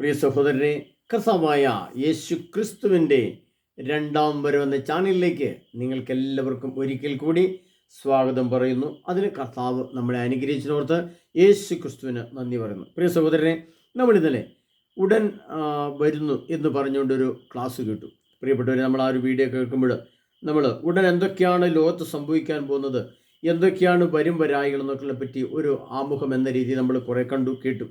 പ്രിയ സഹോദരനെ കർത്താവായ യേശു ക്രിസ്തുവിന്റെ രണ്ടാം വരവെന്ന ചാനലിലേക്ക് നിങ്ങൾക്ക് എല്ലാവർക്കും ഒരിക്കൽ കൂടി സ്വാഗതം പറയുന്നു. അതിന് കർത്താവ് നമ്മളെ അനുഗ്രഹിച്ചിനോർത്ത് യേശു ക്രിസ്തുവിന് നന്ദി പറയുന്നു. പ്രിയ സഹോദരനെ നമ്മൾ ഇന്നലെ ഉടൻ വരുന്നു എന്ന് പറഞ്ഞുകൊണ്ടൊരു ക്ലാസ് കേട്ടു. പ്രിയപ്പെട്ടവരെ നമ്മൾ ആ ഒരു വീഡിയോ കേൾക്കുമ്പോൾ നമ്മൾ ഉടൻ എന്തൊക്കെയാണ് ലോകത്ത് സംഭവിക്കാൻ പോകുന്നത് എന്തൊക്കെയാണ് വരും വരായികൾ എന്നൊക്കെ പറ്റി ഒരു ആമുഖം എന്ന രീതിയിൽ നമ്മൾ കുറേ കണ്ടു കേട്ടു.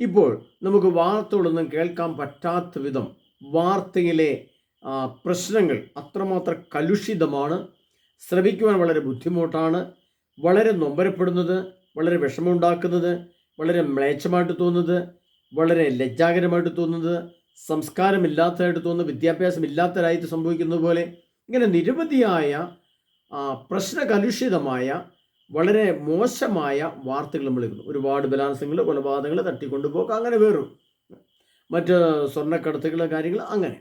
ഇപ്പോൾ നമുക്ക് വാർത്തകളൊന്നും കേൾക്കാൻ പറ്റാത്ത വിധം വാർത്തയിലെ പ്രശ്നങ്ങൾ അത്രമാത്രം കലുഷിതമാണ് ശ്രവിക്കുവാൻ വളരെ ബുദ്ധിമുട്ടാണ് വളരെ നൊമ്പരപ്പെടുന്നത് വളരെ വിഷമമുണ്ടാക്കുന്നത് വളരെ മ്ലേച്ഛമായിട്ട് തോന്നുന്നത് വളരെ ലജ്ജാകരമായിട്ട് തോന്നുന്നത് സംസ്കാരമില്ലാത്തതായിട്ട് തോന്നുന്നത് വിദ്യാഭ്യാസമില്ലാത്തതായിട്ട് സംഭവിക്കുന്നത് പോലെ ഇങ്ങനെ നിരവധിയായ പ്രശ്നകലുഷിതമായ വളരെ മോശമായ വാർത്തകൾ നമ്മൾ കേൾക്കുന്നു ഒരുപാട് ബലാത്സംഗങ്ങൾ കൊലപാതകങ്ങൾ തട്ടിക്കൊണ്ടുപോക്ക് അങ്ങനെ വേറും മറ്റ് സ്വർണക്കടത്തുകൾ കാര്യങ്ങൾ അങ്ങനെ.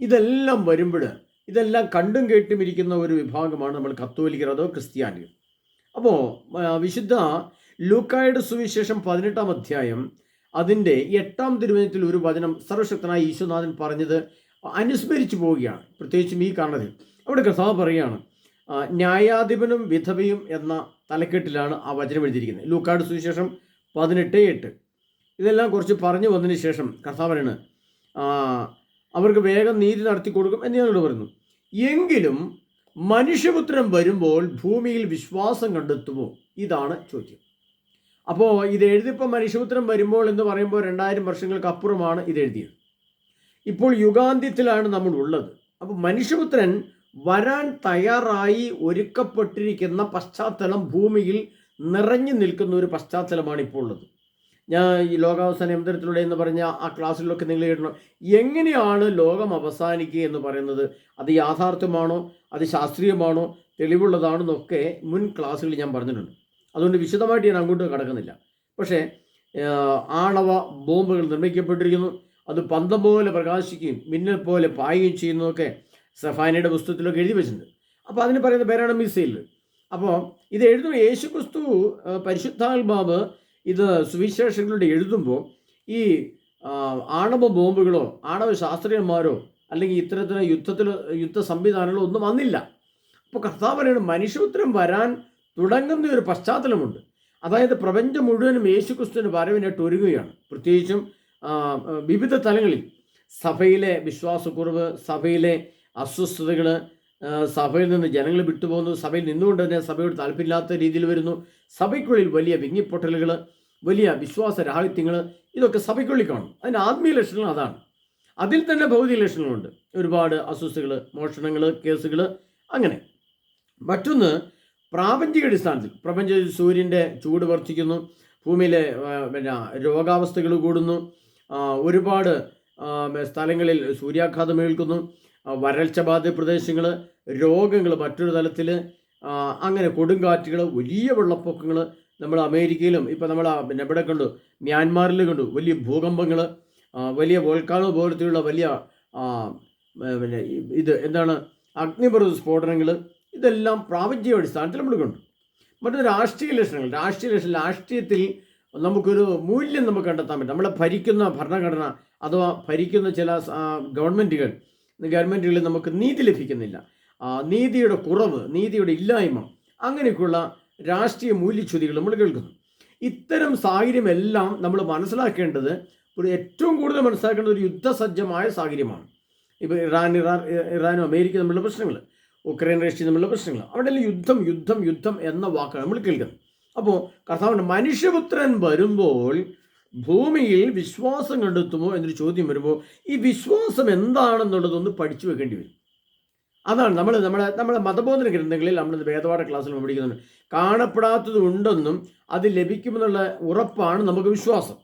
ഇതെല്ലാം വരുമ്പോൾ ഇതെല്ലാം കണ്ടും കേട്ടും ഇരിക്കുന്ന ഒരു വിഭാഗമാണ് നമ്മൾ കത്തോലിക്കർ അതോ ക്രിസ്ത്യാനികൾ. അപ്പോൾ വിശുദ്ധ ലൂക്കായുടെ സുവിശേഷം പതിനെട്ടാം അധ്യായം അതിന്റെ എട്ടാം തിരുവചനത്തിൽ ഒരു വചനം സർവശക്തനായ ഈശ്വനാഥൻ പറഞ്ഞത് അനുസ്മരിച്ചു പോവുകയാണ്. പ്രത്യേകിച്ചും ഈ കാരണത്തിൽ അവിടെ കഥ പറയുകയാണ് ന്യായാധിപനും വിധവയും എന്ന തലക്കെട്ടിലാണ് ആ വചനം എഴുതിയിരിക്കുന്നത്. ലൂക്കാട് സുവിശേഷം പതിനെട്ട് എട്ട്. ഇതെല്ലാം കുറച്ച് പറഞ്ഞു വന്നതിന് ശേഷം കർത്താവനാണ് അവർക്ക് വേഗം നീതി നടത്തി കൊടുക്കും എന്ന് ഞാനോട് പറയുന്നു. എങ്കിലും മനുഷ്യപുത്രൻ വരുമ്പോൾ ഭൂമിയിൽ വിശ്വാസം കണ്ടെത്തുമോ? ഇതാണ് ചോദ്യം. അപ്പോൾ ഇത് എഴുതിയപ്പോൾ മനുഷ്യപുത്രൻ വരുമ്പോൾ എന്ന് പറയുമ്പോൾ രണ്ടായിരം വർഷങ്ങൾക്ക് അപ്പുറമാണ് ഇത് എഴുതിയത്. ഇപ്പോൾ യുഗാന്ത്യത്തിലാണ് നമ്മൾ ഉള്ളത്. അപ്പോൾ മനുഷ്യപുത്രൻ വരാൻ തയ്യാറായി ഒരുക്കപ്പെട്ടിരിക്കുന്ന പശ്ചാത്തലം ഭൂമിയിൽ നിറഞ്ഞു നിൽക്കുന്ന ഒരു പശ്ചാത്തലമാണ് ഇപ്പോൾ ഉള്ളത്. ഞാൻ ഈ ലോകാവസാന യന്ത്രത്തിലൂടെ എന്ന് പറഞ്ഞ ആ ക്ലാസ്സിലൊക്കെ നിങ്ങൾ കേട്ടണം എങ്ങനെയാണ് ലോകം അവസാനിക്കുക എന്ന് പറയുന്നത്? അത് യാഥാർത്ഥ്യമാണോ? അത് ശാസ്ത്രീയമാണോ? തെളിവുള്ളതാണോ എന്നൊക്കെ മുൻ ക്ലാസ്സുകളിൽ ഞാൻ പറഞ്ഞിട്ടുണ്ട്. അതുകൊണ്ട് വിശദമായിട്ട് ഞാൻ അങ്ങോട്ട് കടക്കുന്നില്ല. പക്ഷേ ആണവ ബോംബുകൾ നിർമ്മിക്കപ്പെട്ടിരിക്കുന്നു. അത് പന്തം പോലെ പ്രകാശിക്കുകയും മിന്നൽ പോലെ പായുകയും ചെയ്യുന്നതൊക്കെ സഫാനയുടെ പുസ്തകത്തിലൊക്കെ എഴുതി വെച്ചിട്ടുണ്ട്. അപ്പോൾ അതിന് പറയുന്ന പേരാണ് മിസൈൽ. അപ്പോൾ ഇത് എഴുതും യേശു ക്രിസ്തു പരിശുദ്ധാത്മാവ് ഇത് സുവിശേഷങ്ങളുടെ എഴുതുമ്പോൾ ഈ ആണവ ബോംബുകളോ ആണവ ശാസ്ത്രീയന്മാരോ അല്ലെങ്കിൽ ഇത്തരത്തിലെ യുദ്ധത്തിൽ യുദ്ധ സംവിധാനങ്ങളോ ഒന്നും വന്നില്ല. അപ്പോൾ കർത്താവ് പറയുന്നത് മനുഷ്യപുത്രം വരാൻ തുടങ്ങുന്ന ഒരു പശ്ചാത്തലമുണ്ട്. അതായത് പ്രപഞ്ചം മുഴുവനും യേശു ക്രിസ്തുവിന് വരവിനായിട്ട് ഒരുങ്ങുകയാണ്. പ്രത്യേകിച്ചും വിവിധ തലങ്ങളിൽ. സഭയിലെ വിശ്വാസക്കുറവ് സഭയിലെ അസ്വസ്ഥതകൾ സഭയിൽ നിന്ന് ജനങ്ങൾ വിട്ടുപോകുന്നു. സഭയിൽ നിന്നുകൊണ്ട് തന്നെ സഭയോട് താല്പര്യമില്ലാത്ത രീതിയിൽ വരുന്നു. സഭയ്ക്കുള്ളിൽ വലിയ വിങ്ങിപ്പൊട്ടലുകൾ വലിയ വിശ്വാസ രാഹിത്യങ്ങൾ ഇതൊക്കെ സഭയ്ക്കുള്ളിൽ കാണും. അതിന്റെ ആത്മീയ ലക്ഷണങ്ങൾ അതാണ്. അതിൽ തന്നെ ഭൗതിക ലക്ഷണങ്ങളുണ്ട്. ഒരുപാട് അസ്വസ്ഥകൾ മോഷണങ്ങൾ കേസുകൾ അങ്ങനെ. മറ്റൊന്ന് പ്രാപഞ്ചിക അടിസ്ഥാനത്തിൽ. പ്രപഞ്ച സൂര്യന്റെ ചൂട് വർദ്ധിക്കുന്നു. ഭൂമിയിലെ പിന്നെ രോഗാവസ്ഥകൾ കൂടുന്നു. ഒരുപാട് സ്ഥലങ്ങളിൽ സൂര്യാഘാതം ഏൽക്കുന്നു. വരൾച്ച ബാധിത പ്രദേശങ്ങൾ രോഗങ്ങൾ മറ്റൊരു തലത്തിൽ അങ്ങനെ കൊടുങ്കാറ്റുകൾ വലിയ വെള്ളപ്പൊക്കങ്ങൾ നമ്മൾ അമേരിക്കയിലും ഇപ്പോൾ നമ്മൾ പിന്നെ ഇവിടെ കണ്ടു? മ്യാൻമാറിൽ കണ്ടു. വലിയ ഭൂകമ്പങ്ങൾ വലിയ വോൾക്കാനോ പോലത്തെയുള്ള വലിയ പിന്നെ ഇത് എന്താണ്? അഗ്നിപർവത സ്ഫോടനങ്ങൾ ഇതെല്ലാം പ്രാപഞ്ചിക അടിസ്ഥാനത്തിൽ നമ്മൾ കണ്ടു. മറ്റൊരു രാഷ്ട്രീയ ലക്ഷണങ്ങൾ. രാഷ്ട്രീയ ലക്ഷണം രാഷ്ട്രീയത്തിൽ നമുക്കൊരു മൂല്യം നമുക്ക് കണ്ടെത്താൻ പറ്റും. നമ്മളെ ഭരിക്കുന്ന ഭരണഘടന അഥവാ ഭരിക്കുന്ന ചില ഗവൺമെന്റുകൾ ഗവൺമെന്റുകളിൽ നമുക്ക് നീതി ലഭിക്കുന്നില്ല. നീതിയുടെ കുറവ് നീതിയുടെ ഇല്ലായ്മ അങ്ങനെയൊക്കെയുള്ള രാഷ്ട്രീയ മൂല്യച്യുതികൾ നമ്മൾ കേൾക്കുന്നു. ഇത്തരം സാഹചര്യമെല്ലാം നമ്മൾ മനസ്സിലാക്കേണ്ടത് ഒരു ഏറ്റവും കൂടുതൽ മനസ്സിലാക്കേണ്ടത് ഒരു യുദ്ധസജ്ജമായ സാഹചര്യമാണ്. ഇപ്പോൾ ഇറാൻ ഇറാൻ ഇറാനും അമേരിക്ക തമ്മിലുള്ള പ്രശ്നങ്ങൾ ഉക്രൈൻ റഷ്യ തമ്മിലുള്ള പ്രശ്നങ്ങൾ അവിടെ യുദ്ധം യുദ്ധം യുദ്ധം എന്ന വാക്കാണ് നമ്മൾ കേൾക്കുന്നത്. അപ്പോൾ കർത്താവിന്റെ മനുഷ്യപുത്രൻ വരുമ്പോൾ ഭൂമിയിൽ വിശ്വാസം കണ്ടെത്തുമോ എന്നൊരു ചോദ്യം വരുമ്പോൾ ഈ വിശ്വാസം എന്താണെന്നുള്ളതൊന്ന് പഠിച്ചു വെക്കേണ്ടി വരും. അതാണ് നമ്മൾ നമ്മുടെ നമ്മുടെ മതബോധന ഗ്രന്ഥങ്ങളിൽ നമ്മൾ വേദപാഠ ക്ലാസ്സിൽ പഠിക്കുന്നുണ്ട്. കാണപ്പെടാത്തത് ഉണ്ടെന്നും അത് ലഭിക്കുമെന്നുള്ള ഉറപ്പാണ് നമുക്ക് വിശ്വാസം.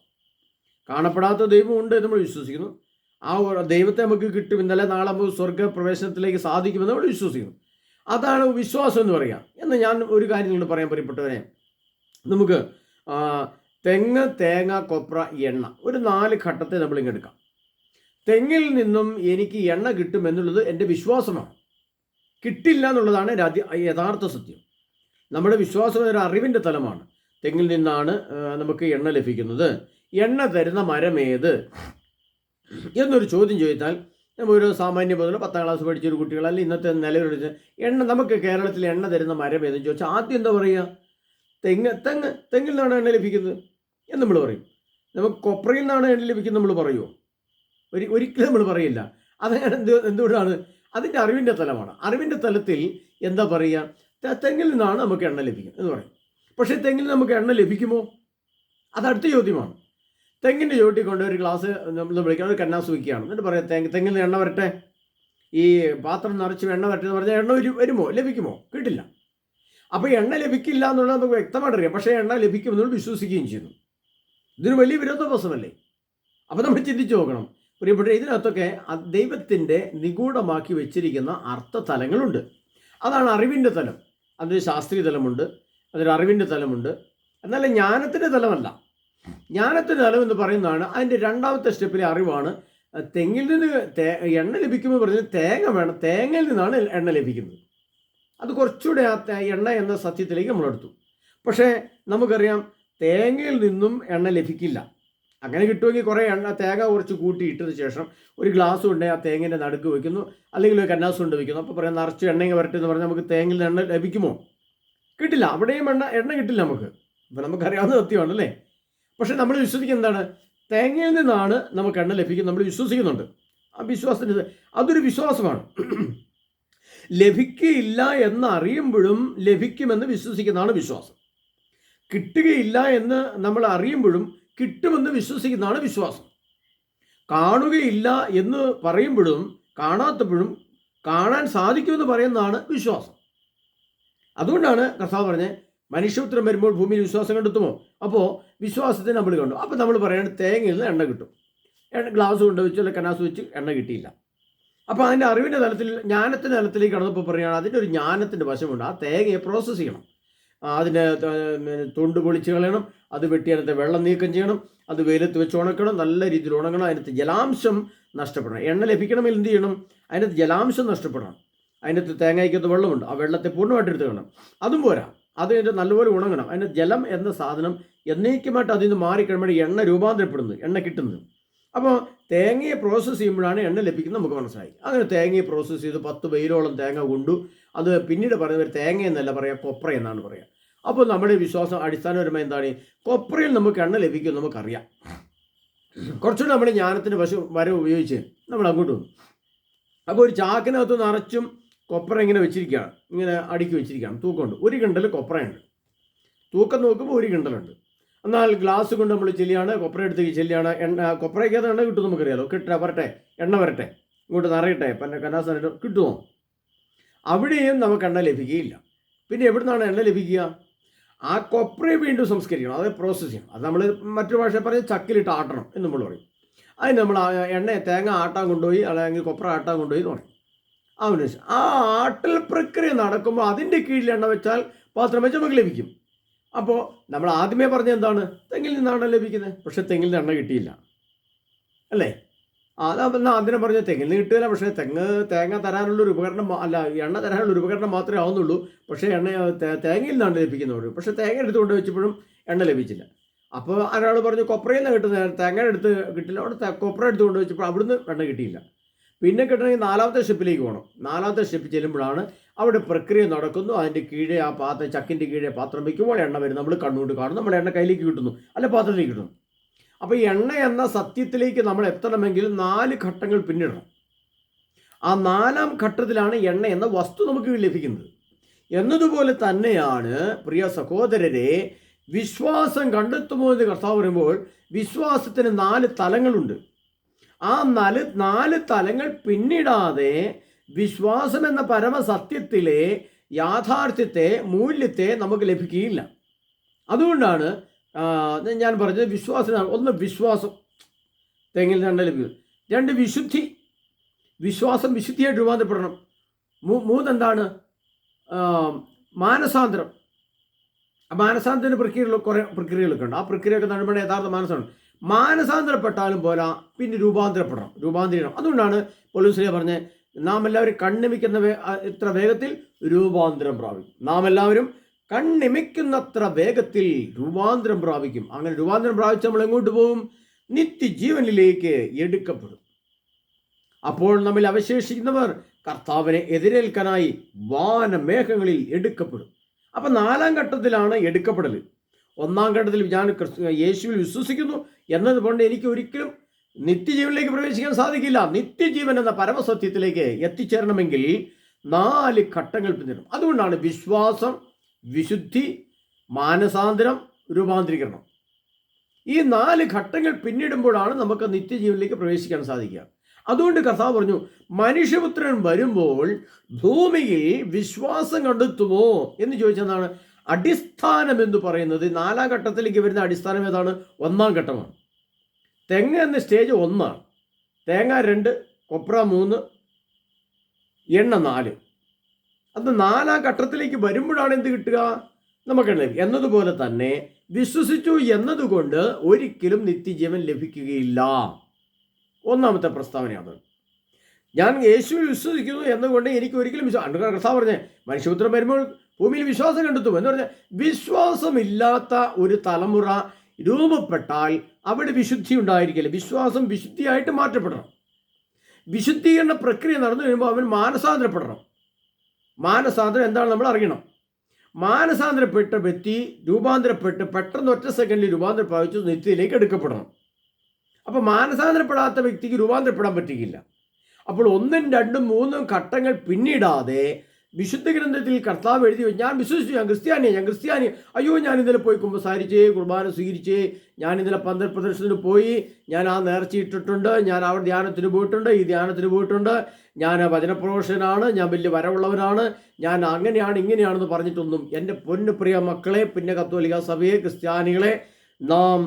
കാണപ്പെടാത്ത ദൈവമുണ്ട് എന്ന് നമ്മൾ വിശ്വസിക്കുന്നു. ആ ദൈവത്തെ നമുക്ക് കിട്ടും ഇന്നലെ നാളെ നമുക്ക് സ്വർഗ പ്രവേശനത്തിലേക്ക് സാധിക്കുമെന്ന് നമ്മൾ വിശ്വസിക്കുന്നു. അതാണ് വിശ്വാസം എന്ന് പറയുക എന്ന് ഞാൻ ഒരു കാര്യം നിങ്ങൾ പറയാൻ പറയപ്പെട്ടവരെ. നമുക്ക് തെങ്ങ് തേങ്ങ കൊപ്ര എണ്ണ. ഒരു നാല് ഘട്ടത്തെ നമ്മൾ എടുക്കാം. തെങ്ങിൽ നിന്നും എനിക്ക് എണ്ണ കിട്ടും എന്നുള്ളത് എന്റെ വിശ്വാസമാണ്. കിട്ടില്ല എന്നുള്ളതാണ് യഥാർത്ഥ സത്യം. നമ്മുടെ വിശ്വാസം ഒരു അറിവിന്റെ തലമാണ്. തെങ്ങിൽ നിന്നാണ് നമുക്ക് എണ്ണ ലഭിക്കുന്നത്. എണ്ണ തരുന്ന മരമേത് എന്നൊരു ചോദ്യം ചോദിച്ചാൽ നമ്മൾ ഒരു സാമാന്യ മുതൽ പത്താം ക്ലാസ് പഠിച്ചൊരു കുട്ടികൾ അല്ലെങ്കിൽ ഇന്നത്തെ നിലവിൽ എണ്ണ നമുക്ക് കേരളത്തിൽ എണ്ണ തരുന്ന മരം ഏതെന്ന് ചോദിച്ചാൽ ആദ്യം എന്താ പറയുക? തെങ്ങ് തെങ്ങ് തെങ്ങിൽ നിന്നാണ് എണ്ണ ലഭിക്കുന്നത്. എന്ന് നമ്മൾ പറയും. നമുക്ക് കൊപ്രയിൽ നിന്നാണ് എണ്ണ ലഭിക്കുന്നത് നമ്മൾ പറയുമോ ഒരു ഒരിക്കലും നമ്മൾ പറയില്ല. അത് എന്ത് എന്തുകൊണ്ടാണ്? അതിന്റെ അറിവിന്റെ തലമാണ്. അറിവിന്റെ തലത്തിൽ എന്താ പറയുക? തെങ്ങിൽ നിന്നാണ് നമുക്ക് എണ്ണ ലഭിക്കുന്നത് എന്ന് പറയും. പക്ഷേ തെങ്ങിൽ നമുക്ക് എണ്ണ ലഭിക്കുമോ? അത് അടുത്ത ചോദ്യമാണ്. തെങ്ങിന്റെ ചോട്ടിൽ കൊണ്ട് ഒരു ഗ്ലാസ് നമ്മൾ വിളിക്കണം ഒരു കന്നാസ് വയ്ക്കുകയാണ് എന്നിട്ട് പറയാം തെങ്ങ് തെങ്ങിൽ നിന്ന് എണ്ണ വരട്ടെ. ഈ പാത്രം നിറച്ച് എണ്ണ വരട്ടെ എന്ന് പറഞ്ഞാൽ എണ്ണ വരുമോ? ലഭിക്കുമോ? കിട്ടില്ല. അപ്പോൾ എണ്ണ ലഭിക്കില്ല എന്നുള്ളത് നമുക്ക് വ്യക്തമായിട്ട് അറിയാം പക്ഷേ എണ്ണ ലഭിക്കുമെന്നുള്ളത് വിശ്വസിക്കുകയും ചെയ്യുന്നു. ഇതൊരു വലിയ വിരോധാഭാസമല്ലേ? അപ്പോൾ നമ്മൾ ചിന്തിച്ചു നോക്കണം. പ്രിയപ്പെട്ട ഇതിനകത്തൊക്കെ ദൈവത്തിന്റെ നിഗൂഢമാക്കി വെച്ചിരിക്കുന്ന അർത്ഥ തലങ്ങളുണ്ട് അതാണ് അറിവിന്റെ തലം. അതൊരു ശാസ്ത്രീയ തലമുണ്ട് അതൊരു അറിവിന്റെ തലമുണ്ട്. എന്നാൽ ജ്ഞാനത്തിന്റെ തലമല്ല. ജ്ഞാനത്തിന്റെ തലം എന്ന് പറയുന്നതാണ് അതിന്റെ രണ്ടാമത്തെ സ്റ്റെപ്പിലെ അറിവാണ്. തെങ്ങിൽ നിന്ന് എണ്ണ ലഭിക്കുമ്പോൾ പറഞ്ഞാൽ തേങ്ങ വേണം. തേങ്ങയിൽ നിന്നാണ് എണ്ണ ലഭിക്കുന്നത്. അത് കുറച്ചുകൂടെ ആ എണ്ണ എന്ന സത്യത്തിലേക്ക് നമ്മളെടുത്തു. പക്ഷേ നമുക്കറിയാം തേങ്ങയിൽ നിന്നും എണ്ണ ലഭിക്കില്ല. അങ്ങനെ കിട്ടുമെങ്കിൽ കുറേ എണ്ണ തേങ്ങ കുറച്ച് കൂട്ടി ഇട്ടതിന് ശേഷം ഒരു ഗ്ലാസ് കൊണ്ട് ആ തേങ്ങേന്റെ നടുക്ക് വയ്ക്കുന്നു അല്ലെങ്കിൽ ഒരു കന്നാസ് കൊണ്ട് വയ്ക്കുന്നു അപ്പോൾ പറയാം നിറച്ച് എണ്ണ വരട്ടെ എന്ന് പറഞ്ഞാൽ നമുക്ക് തേങ്ങയിൽ എണ്ണ ലഭിക്കുമോ? കിട്ടില്ല. അവിടെയും എണ്ണ എണ്ണ കിട്ടില്ല നമുക്ക്. ഇപ്പം നമുക്കറിയാവുന്ന സത്യമാണല്ലേ പക്ഷെ നമ്മൾ വിശ്വസിക്കുന്ന എന്താണ്? തേങ്ങയിൽ നിന്നാണ് നമുക്ക് എണ്ണ ലഭിക്കുന്നത്. നമ്മൾ വിശ്വസിക്കുന്നുണ്ട്. ആ വിശ്വാസത്തിന്റെ ഇത് അതൊരു വിശ്വാസമാണ്. ലഭിക്കില്ല എന്നറിയുമ്പോഴും ലഭിക്കുമെന്ന് വിശ്വസിക്കുന്നതാണ് വിശ്വാസം. കിട്ടുകയില്ല എന്ന് നമ്മൾ അറിയുമ്പോഴും കിട്ടുമെന്ന് വിശ്വസിക്കുന്നതാണ് വിശ്വാസം. കാണുകയില്ല എന്ന് പറയുമ്പോഴും കാണാത്തപ്പോഴും കാണാൻ സാധിക്കുമെന്ന് പറയുന്നതാണ് വിശ്വാസം. അതുകൊണ്ടാണ് കർത്താവ് പറഞ്ഞത് മനുഷ്യപുത്രം വരുമ്പോൾ ഭൂമിയിൽ വിശ്വാസം കണ്ടെത്തുമോ? അപ്പോൾ വിശ്വാസത്തെ നമ്മൾ കണ്ടു. അപ്പോൾ നമ്മൾ പറയുന്നത് തേങ്ങയിൽ നിന്ന് എണ്ണ കിട്ടും. ഗ്ലാസ് കൊണ്ട് വെച്ചു അല്ലെങ്കിൽ കനാസ് വെച്ച് എണ്ണ കിട്ടിയില്ല. അപ്പോൾ അതിന്റെ അറിവിന്റെ തലത്തിൽ ജ്ഞാനത്തിന്റെ തലത്തിലേക്ക് കടന്നപ്പോൾ പറയുകയാണ് അതിന്റെ ഒരു ജ്ഞാനത്തിന്റെ വശമുണ്ട്. ആ തേങ്ങയെ പ്രോസസ്സ് ചെയ്യണം. അതിന്റെ പിന്നെ തൊണ്ട് പൊളിച്ച് കളയണം അത് വെട്ടി അതിനകത്ത് വെള്ളം നീക്കം ചെയ്യണം അത് വെയിലത്ത് വെച്ച് ഉണക്കണം നല്ല രീതിയിൽ ഉണങ്ങണം അതിനകത്ത് ജലാംശം നഷ്ടപ്പെടണം. എണ്ണ ലഭിക്കണമെങ്കിൽ എന്ത് ചെയ്യണം? അതിനകത്ത് ജലാംശം നഷ്ടപ്പെടണം. അതിനകത്ത് തേങ്ങയ്ക്കകത്ത് വെള്ളമുണ്ട് ആ വെള്ളത്തെ പൂർണമായിട്ട് എടുത്ത് കളയണം. അതും പോരാ. അത് അതിന്റെ നല്ലപോലെ ഉണങ്ങണം. അതിന് ജലം എന്ന സാധനം എന്നേക്കുമായിട്ട് അതിൽ നിന്ന് മാറിക്കഴിയുമ്പോൾ എണ്ണ രൂപാന്തരപ്പെടുന്നത് എണ്ണ കിട്ടുന്നത്. അപ്പോൾ തേങ്ങയെ പ്രോസസ്സ് ചെയ്യുമ്പോഴാണ് എണ്ണ ലഭിക്കുന്നത് നമുക്ക് മനസ്സിലായി. അങ്ങനെ തേങ്ങയെ പ്രോസസ്സ് ചെയ്ത് പത്ത് വെയിലോളം തേങ്ങ കൊണ്ടു അത് പിന്നീട് പറയുന്നവർ തേങ്ങ എന്നല്ല പറയുക കൊപ്ര എന്നാണ് പറയുക അപ്പോൾ നമ്മുടെ വിശ്വാസം അടിസ്ഥാനപരമായി എന്താണ്? കൊപ്രയിൽ നമുക്ക് എണ്ണ ലഭിക്കും നമുക്കറിയാം. കുറച്ചുകൂടി നമ്മുടെ ജ്ഞാനത്തിന്റെ വശം വര ഉപയോഗിച്ച് നമ്മൾ അങ്ങോട്ട് വന്നു. അപ്പോൾ ഒരു ചാക്കിനകത്ത് നിറച്ചും കൊപ്ര ഇങ്ങനെ വെച്ചിരിക്കുകയാണ്. ഇങ്ങനെ അടുക്കി വെച്ചിരിക്കുകയാണ്. തൂക്കമുണ്ട്. ഒരു കിണ്ടൽ കൊപ്രയുണ്ട്. തൂക്കം നോക്കുമ്പോൾ ഒരു കിണ്ടലുണ്ട്. എന്നാൽ ഗ്ലാസ് കൊണ്ട് നമ്മൾ ചെല്ലിയാണ് കൊപ്ര എടുത്ത് ചെല്ലിയാണ് എണ്ണ കൊപ്രയ്ക്കകത്ത് എണ്ണ കിട്ടും നമുക്കറിയാലോ. കിട്ട വരട്ടെ. എണ്ണ വരട്ടെ. ഇങ്ങോട്ട് നിറയട്ടെ. പിന്നെ കനാസ് കിട്ടുമോ? അവിടെയും നമുക്ക് എണ്ണ ലഭിക്കുകയില്ല. പിന്നെ എവിടുന്നാണ് എണ്ണ ലഭിക്കുക? ആ കൊപ്രയെ വീണ്ടും സംസ്കരിക്കണം. അത് പ്രോസസ്സ് ചെയ്യണം. അത് നമ്മൾ മറ്റു ഭാഷ പറഞ്ഞ് ചക്കിലിട്ട് ആട്ടണം എന്ന് നമ്മൾ പറയും. അതിന് നമ്മൾ എണ്ണ തേങ്ങ ആട്ടാൻ കൊണ്ടുപോയി അല്ലെങ്കിൽ കൊപ്ര ആട്ടാൻ കൊണ്ടുപോയി എന്ന് പറയും. അവന് ശേഷം ആ ആട്ടൽ പ്രക്രിയ നടക്കുമ്പോൾ അതിന്റെ കീഴിൽ എണ്ണ വെച്ചാൽ പാത്രം വെച്ച് നമുക്ക് ലഭിക്കും. അപ്പോൾ നമ്മൾ ആദ്യമേ പറഞ്ഞ എന്താണ്? തെങ്ങിൽ നിന്നാണ് ലഭിക്കുന്നത്. പക്ഷെ തെങ്ങിൽ നിന്ന് എണ്ണ കിട്ടിയില്ല. അല്ലേ? അതാ അതിനെ പറഞ്ഞ തെങ്ങിൽ നിന്ന് കിട്ടില്ല പക്ഷേ തെങ്ങ് തേങ്ങ തരാനുള്ള ഒരു ഉപകരണം അല്ല എണ്ണ തരാനുള്ള ഒരു ഉപകരണം മാത്രമേ ആവുന്നുള്ളൂ. പക്ഷേ എണ്ണ തേങ്ങയിൽ നിന്നാണ് ലഭിക്കുന്നത് പക്ഷേ തേങ്ങ എടുത്തുകൊണ്ട് വെച്ചപ്പോഴും എണ്ണ ലഭിച്ചില്ല. അപ്പോൾ ഒരാൾ പറഞ്ഞു കൊപ്രയിൽ നിന്ന് കിട്ടുന്ന തേങ്ങ എടുത്ത് കിട്ടില്ല. അവിടെ കൊപ്ര എടുത്തുകൊണ്ട് വെച്ചപ്പോൾ അവിടുന്ന് എണ്ണ കിട്ടിയില്ല. പിന്നെ കിട്ടണമെങ്കിൽ നാലാമത്തെ സ്റ്റെപ്പിലേക്ക് പോകണം. നാലാമത്തെ സ്റ്റെപ്പ് ചെല്ലുമ്പോഴാണ് അവിടെ പ്രക്രിയ നടക്കുന്നു. അതിന്റെ കീഴെ ആ പാത്രം ചക്കിന്റെ കീഴെ പാത്രം വയ്ക്കുമ്പോൾ എണ്ണ വരും. നമ്മൾ കണ്ണുകൊണ്ട് കാണും നമ്മുടെ എണ്ണ കയ്യിലേക്ക് കിട്ടുന്നു. അല്ല പാത്രത്തിലേക്ക് കിട്ടുന്നു. അപ്പോൾ എണ്ണ എന്ന സത്യത്തിലേക്ക് നമ്മൾ എത്തണമെങ്കിൽ നാല് ഘട്ടങ്ങൾ പിന്നിടണം. ആ നാലാം ഘട്ടത്തിലാണ് എണ്ണ എന്ന വസ്തു നമുക്ക് ലഭിക്കുന്നത്. എന്നതുപോലെ തന്നെയാണ് പ്രിയ സഹോദരരെ വിശ്വാസം കണ്ടെത്തുമോ എന്ന് കർത്താവ് പറയുമ്പോൾ വിശ്വാസത്തിന് നാല് തലങ്ങളുണ്ട്. ആ നാല് നാല് തലങ്ങൾ പിന്നിടാതെ വിശ്വാസം എന്ന പരമസത്യത്തിലെ യാഥാർത്ഥ്യത്തെ മൂല്യത്തെ നമുക്ക് ലഭിക്കുകയില്ല. അതുകൊണ്ടാണ് ഞാൻ പറഞ്ഞത് വിശ്വാസം ഒന്ന് വിശ്വാസം. തെങ്ങിൽ രണ്ട് ലഭ്യം രണ്ട് വിശുദ്ധി. വിശ്വാസം വിശുദ്ധിയായിട്ട് രൂപാന്തരപ്പെടണം. മൂന്നെന്താണ്? മാനസാന്തരം. ആ മാനസാന്തര പ്രക്രിയകൾ കുറേ പ്രക്രിയകളൊക്കെ ഉണ്ട്. ആ പ്രക്രിയയൊക്കെ നടപടി യഥാർത്ഥ മാനസാണ്. മാനസാന്തരപ്പെട്ടാലും പോരാ പിന്നെ രൂപാന്തരപ്പെടണം. രൂപാന്തരീകരണം. അതുകൊണ്ടാണ് പോലീസിലെ പറഞ്ഞ് നാം എല്ലാവരും കണ്ണിമിക്കുന്ന എത്ര വേഗത്തിൽ രൂപാന്തരം പ്രാപിക്കും. നാം എല്ലാവരും കണ്ണിമിക്കുന്നത്ര വേഗത്തിൽ രൂപാന്തരം പ്രാപിക്കും. അങ്ങനെ രൂപാന്തരം പ്രാപിച്ച് നമ്മൾ എങ്ങോട്ട് പോകും നിത്യജീവനിലേക്ക് എടുക്കപ്പെടും. അപ്പോൾ നമ്മിൽ അവശേഷിക്കുന്നവർ കർത്താവിനെ എതിരേൽക്കാനായി വാനമേഘങ്ങളിൽ എടുക്കപ്പെടും. അപ്പം നാലാം ഘട്ടത്തിലാണ് എടുക്കപ്പെടൽ ഒന്നാം ഘട്ടത്തിൽ ഞാൻ യേശുവിൽ വിശ്വസിക്കുന്നു എന്നതുകൊണ്ട് എനിക്ക് ഒരിക്കലും നിത്യജീവനിലേക്ക് പ്രവേശിക്കാൻ സാധിക്കില്ല. നിത്യജീവൻ എന്ന പരമസത്യത്തിലേക്ക് എത്തിച്ചേരണമെങ്കിൽ നാല് ഘട്ടങ്ങൾ പിന്തുടരും. അതുകൊണ്ടാണ് വിശ്വാസം വിശുദ്ധി മാനസാന്തരം രൂപാന്തരീകരണം. ഈ നാല് ഘട്ടങ്ങൾ പിന്നിടുമ്പോഴാണ് നമുക്ക് നിത്യജീവനിലേക്ക് പ്രവേശിക്കാൻ സാധിക്കുക. അതുകൊണ്ട് കർത്താവ് പറഞ്ഞു മനുഷ്യപുത്രൻ വരുമ്പോൾ ഭൂമിയിൽ വിശ്വാസം കണ്ടെത്തുമോ എന്ന് ചോദിച്ചെന്നാണ്. അടിസ്ഥാനം എന്ന് പറയുന്നത് നാലാം ഘട്ടത്തിലേക്ക് വരുന്ന അടിസ്ഥാനം ഏതാണ്? ഒന്നാം ഘട്ടമാണ്. തെങ്ങ് എന്ന സ്റ്റേജ് ഒന്നാണ്. തേങ്ങ രണ്ട് കൊപ്ര മൂന്ന് എണ്ണ നാല്. അത് നാലാം ഘട്ടത്തിലേക്ക് വരുമ്പോഴാണ് എന്ത് കിട്ടുക? നമുക്ക് എന്നതുപോലെ തന്നെ വിശ്വസിച്ചു എന്നതുകൊണ്ട് ഒരിക്കലും നിത്യജീവൻ ലഭിക്കുകയില്ല. ഒന്നാമത്തെ പ്രസ്താവനയാണ്. ഞാൻ യേശുവിൽ വിശ്വസിക്കുന്നു എന്നതുകൊണ്ട് എനിക്ക് ഒരിക്കലും വിശ്വാസം കർത്താവ് പറഞ്ഞേ മനുഷ്യപുത്രം വരുമ്പോൾ ഭൂമിയിൽ വിശ്വാസം കണ്ടെത്തും എന്ന് പറഞ്ഞാൽ വിശ്വാസമില്ലാത്ത ഒരു തലമുറ രൂപപ്പെട്ടാൽ അവിടെ വിശുദ്ധി ഉണ്ടായിരിക്കില്ല. വിശ്വാസം വിശുദ്ധിയായിട്ട് മാറ്റപ്പെടണം. വിശുദ്ധീകരണ പ്രക്രിയ നടന്നു കഴിയുമ്പോൾ അവൻ മാനസാന്തരപ്പെടണം. മാനസാന്തരം എന്താണ് നമ്മൾ അറിയണം. മാനസാന്തരപ്പെട്ട വ്യക്തി രൂപാന്തരപ്പെട്ട് പെട്ടെന്ന് ഒറ്റ സെക്കൻഡിൽ രൂപാന്തരം പ്രാപിച്ചു നിത്യയിലേക്ക് എടുക്കപ്പെടണം. അപ്പോൾ മാനസാന്തരപ്പെടാത്ത വ്യക്തിക്ക് രൂപാന്തരപ്പെടാൻ പറ്റുകയില്ല. അപ്പോൾ ഒന്നും രണ്ടും മൂന്നും ഘട്ടങ്ങൾ പിന്നിടാതെ വിശുദ്ധ ഗ്രന്ഥത്തിൽ കർത്താവ് എഴുതി വെച്ച് ഞാൻ വിശ്വസിച്ചു ഞാൻ ക്രിസ്ത്യാനിയെ ഞാൻ ക്രിസ്ത്യാനി. അയ്യോ ഞാൻ ഇന്നലെ പോയി കുമ്പസാരിച്ചേ കുർബാന സ്വീകരിച്ചേ ഞാൻ ഇന്നലെ പന്തൽ പ്രദർശനത്തിന് പോയി ഞാൻ ആ നേർച്ചയിട്ടിട്ടുണ്ട് ഞാൻ അവിടെ ധ്യാനത്തിന് പോയിട്ടുണ്ട് ഈ ധ്യാനത്തിന് പോയിട്ടുണ്ട്. ഞാൻ വചനപ്രവേശനാണ് ഞാൻ വലിയ വരവുള്ളവനാണ് ഞാൻ അങ്ങനെയാണ് ഇങ്ങനെയാണെന്ന് പറഞ്ഞിട്ടൊന്നും എന്റെ പൊന്നു പ്രിയ മക്കളെ പിന്നെ കത്തോലിക സഭയെ ക്രിസ്ത്യാനികളെ നാം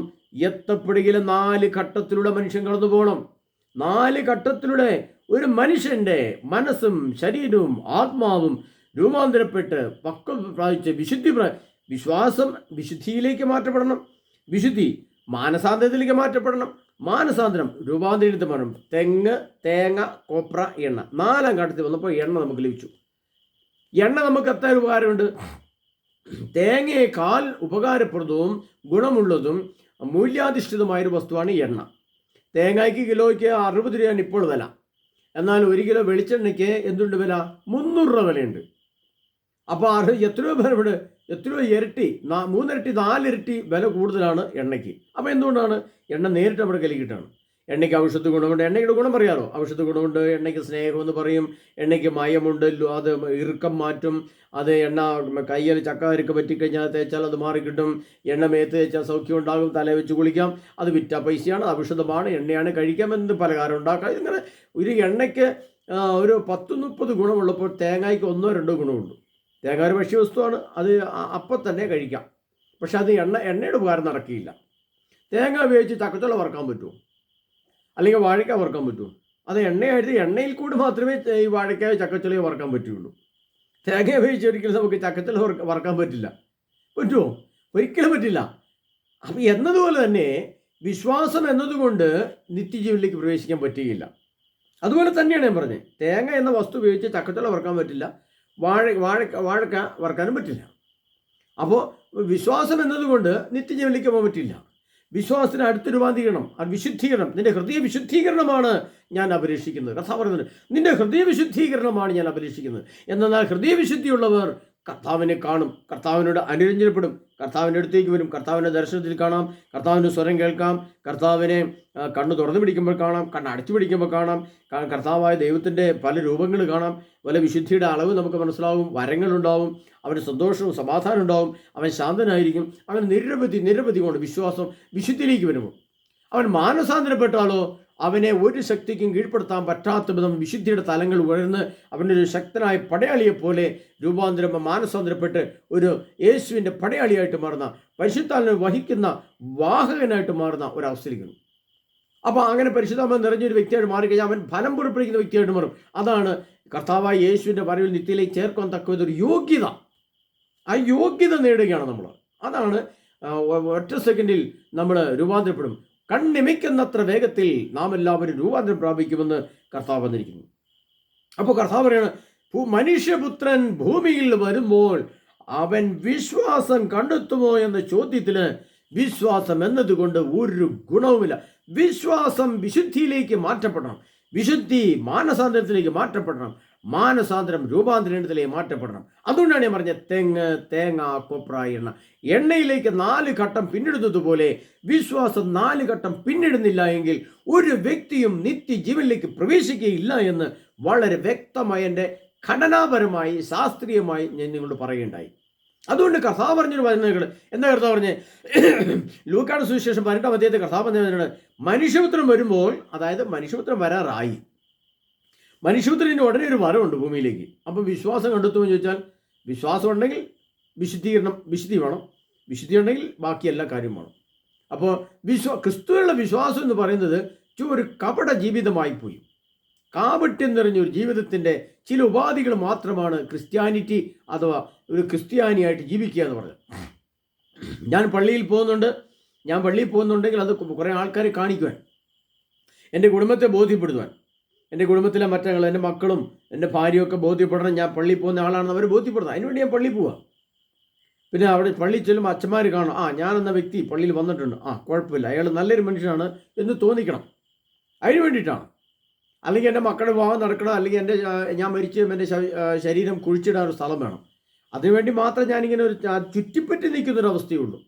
എത്തപ്പെടുകയിലെ നാല് ഘട്ടത്തിലൂടെ മനുഷ്യൻ കടന്നു പോകണം നാല് ഘട്ടത്തിലൂടെ ഒരു മനുഷ്യന്റെ മനസ്സും ശരീരവും ആത്മാവും രൂപാന്തരപ്പെട്ട് പക്വം പ്രാപിച്ച് വിശുദ്ധി വിശ്വാസം വിശുദ്ധിയിലേക്ക് മാറ്റപ്പെടണം. വിശുദ്ധി മാനസാന്തരത്തിലേക്ക് മാറ്റപ്പെടണം. മാനസാന്തരം രൂപാന്തരിതം വേണം തെങ്ങ് തേങ്ങ കൊപ്ര എണ്ണ. നാലാം ഘട്ടത്തിൽ വന്നപ്പോൾ എണ്ണ നമുക്ക് ലഭിച്ചു. എണ്ണ നമുക്ക് എത്ര ഉപകാരമുണ്ട്? തേങ്ങയേക്കാൾ ഉപകാരപ്രദവും ഗുണമുള്ളതും മൂല്യാധിഷ്ഠിതമായൊരു വസ്തുവാണ് എണ്ണ. തേങ്ങയ്ക്ക് കിലോയ്ക്ക് അറുപത് രൂപയാണ് ഇപ്പോൾ വില. എന്നാൽ ഒരു കിലോ വെളിച്ചെണ്ണയ്ക്ക് എന്തുണ്ട് വില? മുന്നൂറ് രൂപ വിലയുണ്ട്. അപ്പോൾ അത് എത്രയോ പേരുടെ എത്രയോ ഇരട്ടി മൂന്നിരട്ടി നാലിരട്ടി വില കൂടുതലാണ് എണ്ണയ്ക്ക്. അപ്പോൾ എന്തുകൊണ്ടാണ് എണ്ണ നേരിട്ട് അവിടെ കയ്യിൽ കിട്ടുകയാണ് എണ്ണയ്ക്ക് ഔഷധ ഗുണമുണ്ട്. എണ്ണയുടെ ഗുണം പറയാറോ ഔഷധ ഗുണമുണ്ട് എണ്ണയ്ക്ക് സ്നേഹമെന്ന് പറയും എണ്ണയ്ക്ക് മയമുണ്ട് അത് ഇറുക്കം മാറ്റും അത് എണ്ണ കയ്യിൽ ചക്ക പറ്റിക്കഴിഞ്ഞാൽ തേച്ചാൽ അത് മാറിക്കിട്ടും എണ്ണ മേത്ത് തേച്ചാൽ സൗഖ്യം ഉണ്ടാകും തല വെച്ച് കുളിക്കാം അത് വിറ്റ പൈസയാണ് ഔഷധമാണ് എണ്ണയാണ് കഴിക്കാം എന്ത് പലഹാരം ഉണ്ടാക്കാം. ഇങ്ങനെ ഒരു എണ്ണയ്ക്ക് ഒരു പത്ത് മുപ്പത് ഗുണമുള്ളപ്പോൾ തേങ്ങയ്ക്ക് ഒന്നോ രണ്ടോ ഗുണമുണ്ട് തേങ്ങ ഒരു ഭക്ഷ്യവസ്തുവാണ് അത് അപ്പം തന്നെ കഴിക്കാം. പക്ഷെ അത് എണ്ണ എണ്ണയുടെ ഉപകാരം നടക്കില്ല. തേങ്ങ ഉപയോഗിച്ച് ചക്കച്ചുള വറക്കാൻ പറ്റുമോ? അല്ലെങ്കിൽ വാഴയ്ക്ക വറുക്കാൻ പറ്റുമോ? അത് എണ്ണയായിട്ട് എണ്ണയിൽ കൂടി മാത്രമേ ഈ വാഴയ്ക്ക ചക്കച്ചുളയെ വറുക്കാൻ പറ്റുള്ളൂ. തേങ്ങ ഉപയോഗിച്ച് ഒരിക്കലും നമുക്ക് ചക്കച്ചുള വറുക്കാൻ പറ്റില്ല. പറ്റുമോ? ഒരിക്കലും പറ്റില്ല. അപ്പം എന്നതുപോലെ തന്നെ വിശ്വാസം എന്നതുകൊണ്ട് നിത്യജീവനിലേക്ക് പ്രവേശിക്കാൻ പറ്റുകയില്ല. അതുപോലെ തന്നെയാണ് ഞാൻ പറഞ്ഞത്. തേങ്ങ എന്ന വസ്തു ഉപയോഗിച്ച് ചക്കച്ചുള വറുക്കാൻ പറ്റില്ല. വാഴ വാഴ വാഴക്ക വറുക്കാനും പറ്റില്ല. അപ്പോൾ വിശ്വാസം എന്നതുകൊണ്ട് നിത്യജീവനിലേക്ക് പോകാൻ പറ്റില്ല. വിശ്വാസത്തിന് അടുത്ത് രൂപാന്തീകരണം അത് വിശുദ്ധീകരണം. നിന്റെ ഹൃദയ വിശുദ്ധീകരണമാണ് ഞാൻ അപേക്ഷിക്കുന്നത്. കഥ പറയുന്നത് നിന്റെ ഹൃദയ വിശുദ്ധീകരണമാണ് ഞാൻ അപേക്ഷിക്കുന്നത്. എന്നാൽ ഹൃദയ വിശുദ്ധിയുള്ളവർ കർത്താവിനെ കാണും. കർത്താവിനോട് അനുരഞ്ജനപ്പെടും. കർത്താവിന്റെ അടുത്തേക്ക് വരും. കർത്താവിന്റെ ദർശനത്തിൽ കാണാം. കർത്താവിന്റെ സ്വരം കേൾക്കാം. കർത്താവിനെ കണ്ണ് തുറന്നു പിടിക്കുമ്പോൾ കാണാം. കണ്ണ് അടച്ചു പിടിക്കുമ്പോൾ കാണാം. കർത്താവായ ദൈവത്തിന്റെ പല രൂപങ്ങൾ കാണാം. പല വിശുദ്ധിയുടെ അളവ് നമുക്ക് മനസ്സിലാവും. വരങ്ങളുണ്ടാവും അവന് സന്തോഷവും സമാധാനം ഉണ്ടാവും. അവൻ ശാന്തനായിരിക്കും. അവൻ നിരവധി നിരവധി കൊണ്ട് വിശ്വാസം വിശുദ്ധിയിലേക്ക് വരുമ്പോൾ അവൻ മാനസാന്തരപ്പെട്ടാലോ? അവനെ ഒരു ശക്തിക്കും കീഴ്പ്പെടുത്താൻ പറ്റാത്ത വിധം വിശുദ്ധിയുടെ തലങ്ങൾ ഉയർന്ന് ഒരു ശക്തനായ പടയാളിയെ പോലെ രൂപാന്തരം മാനസാന്തരപ്പെട്ട് ഒരു യേശുവിന്റെ പടയാളിയായിട്ട് മാറുന്ന പരിശുദ്ധാലിനെ വഹിക്കുന്ന വാഹകനായിട്ട് മാറുന്ന ഒരവസ്ഥയിലേക്ക് അപ്പോൾ അങ്ങനെ പരിശുദ്ധാമ നിറഞ്ഞൊരു വ്യക്തിയായിട്ട് മാറിക്കഴിഞ്ഞാൽ അവൻ ഫലം പുറപ്പെടുവിക്കുന്ന വ്യക്തിയായിട്ട് മാറും. അതാണ് കർത്താവായ യേശുവിന്റെ വരവിൽ നിത്യയിലേക്ക് ചേർക്കാൻ തക്ക ഒരു യോഗ്യത. ആ യോഗ്യത നേടുകയാണ് നമ്മൾ. അതാണ് ഒറ്റ സെക്കൻഡിൽ നമ്മൾ രൂപാന്തരപ്പെടും. കണ്ണിമിക്കുന്നത്ര വേഗത്തിൽ നാം എല്ലാവരും രൂപാന്തരം പ്രാപിക്കുമെന്ന് കർത്താവ് വന്നിരിക്കുന്നു. അപ്പോൾ കർത്താവ് പറയാണ് മനുഷ്യപുത്രൻ ഭൂമിയിൽ വരുമ്പോൾ അവൻ വിശ്വാസം കണ്ടെത്തുമോ എന്ന ചോദ്യത്തിന് വിശ്വാസം എന്നതുകൊണ്ട് ഒരു ഗുണവുമില്ല. വിശ്വാസം വിശുദ്ധിയിലേക്ക് മാറ്റപ്പെടണം. വിശുദ്ധി മാനസാന്തരത്തിലേക്ക് മാറ്റപ്പെടണം. മാനസാന്തരം രൂപാന്തരണത്തിലേക്ക് മാറ്റപ്പെടണം. അതുകൊണ്ടാണ് ഞാൻ പറഞ്ഞത് തെങ്ങ് തേങ്ങ കൊപ്ര എണ്ണ. എണ്ണയിലേക്ക് നാല് ഘട്ടം പിന്നിടുന്നതുപോലെ വിശ്വാസം നാല് ഘട്ടം പിന്നിടുന്നില്ല എങ്കിൽ ഒരു വ്യക്തിയും നിത്യജീവനിലേക്ക് പ്രവേശിക്കുകയില്ല എന്ന് വളരെ വ്യക്തമായ എന്റെ ഘടനാപരമായി ശാസ്ത്രീയമായി ഞാൻ നിങ്ങളോട് പറയുകയുണ്ടായി. അതുകൊണ്ട് കഥാ പറഞ്ഞൊരു വചനങ്ങൾ. എന്താ കർത്താവ് പറഞ്ഞ്? ലൂക്കാട് സുവിശേഷം പതിനെട്ടാം അദ്ദേഹത്തെ കഥാ പറഞ്ഞ മനുഷ്യപുത്രം വരുമ്പോൾ അതായത് മനുഷ്യപുത്രം വരാറായി. മനുഷ്യപുത്രന് ഉടനെ ഒരു വരമുണ്ട് ഭൂമിയിലേക്ക്. അപ്പം വിശ്വാസം കണ്ടെത്തുമെന്ന് ചോദിച്ചാൽ വിശ്വാസം ഉണ്ടെങ്കിൽ വിശുദ്ധീകരണം വിശുദ്ധി വേണം. വിശുദ്ധി ഉണ്ടെങ്കിൽ ബാക്കി എല്ലാ കാര്യം വേണം. അപ്പോൾ വിശ്വ ക്രിസ്തുവിനുള്ള വിശ്വാസം എന്ന് പറയുന്നത് ഒരു കപട ജീവിതമായി പോയി. കാപട്യം നിറഞ്ഞ ഒരു ജീവിതത്തിന്റെ ചില ഉപാധികൾ മാത്രമാണ് ക്രിസ്ത്യാനിറ്റി അഥവാ ഒരു ക്രിസ്ത്യാനിയായിട്ട് ജീവിക്കുക എന്ന് പറഞ്ഞത്. ഞാൻ പള്ളിയിൽ പോകുന്നുണ്ട്. ഞാൻ പള്ളിയിൽ പോകുന്നുണ്ടെങ്കിൽ അത് കുറേ ആൾക്കാരെ കാണിക്കുവാൻ എന്റെ കുടുംബത്തെ ബോധ്യപ്പെടുത്തുവാൻ. എന്റെ കുടുംബത്തിലെ മറ്റങ്ങൾ എന്റെ മക്കളും എന്റെ ഭാര്യയൊക്കെ ബോധ്യപ്പെടണം. ഞാൻ പള്ളിയിൽ പോകുന്ന ആളാണെന്ന് അവർ ബോധ്യപ്പെടുന്നത് അതിനുവേണ്ടി ഞാൻ പള്ളിയിൽ പോവാം. പിന്നെ അവിടെ പള്ളിയിൽ ചെല്ലുമ്പോൾ അച്ഛന്മാർ കാണും. ആ ഞാനെന്ന വ്യക്തി പള്ളിയിൽ വന്നിട്ടുണ്ട്. ആ കുഴപ്പമില്ല. അയാൾ നല്ലൊരു മനുഷ്യനാണ് എന്ന് തോന്നിക്കണം. അതിന് വേണ്ടിയിട്ടാണ്. അല്ലെങ്കിൽ എന്റെ മക്കളുടെ വിവാഹം നടക്കണം. അല്ലെങ്കിൽ എന്റെ ഞാൻ മരിച്ച് എന്റെ ശരീരം കുഴിച്ചിടാൻ ഒരു സ്ഥലം വേണം. അതിനുവേണ്ടി മാത്രം ഞാനിങ്ങനെ ഒരു ചുറ്റിപ്പറ്റി നിൽക്കുന്നൊരവസ്ഥയുള്ളൂ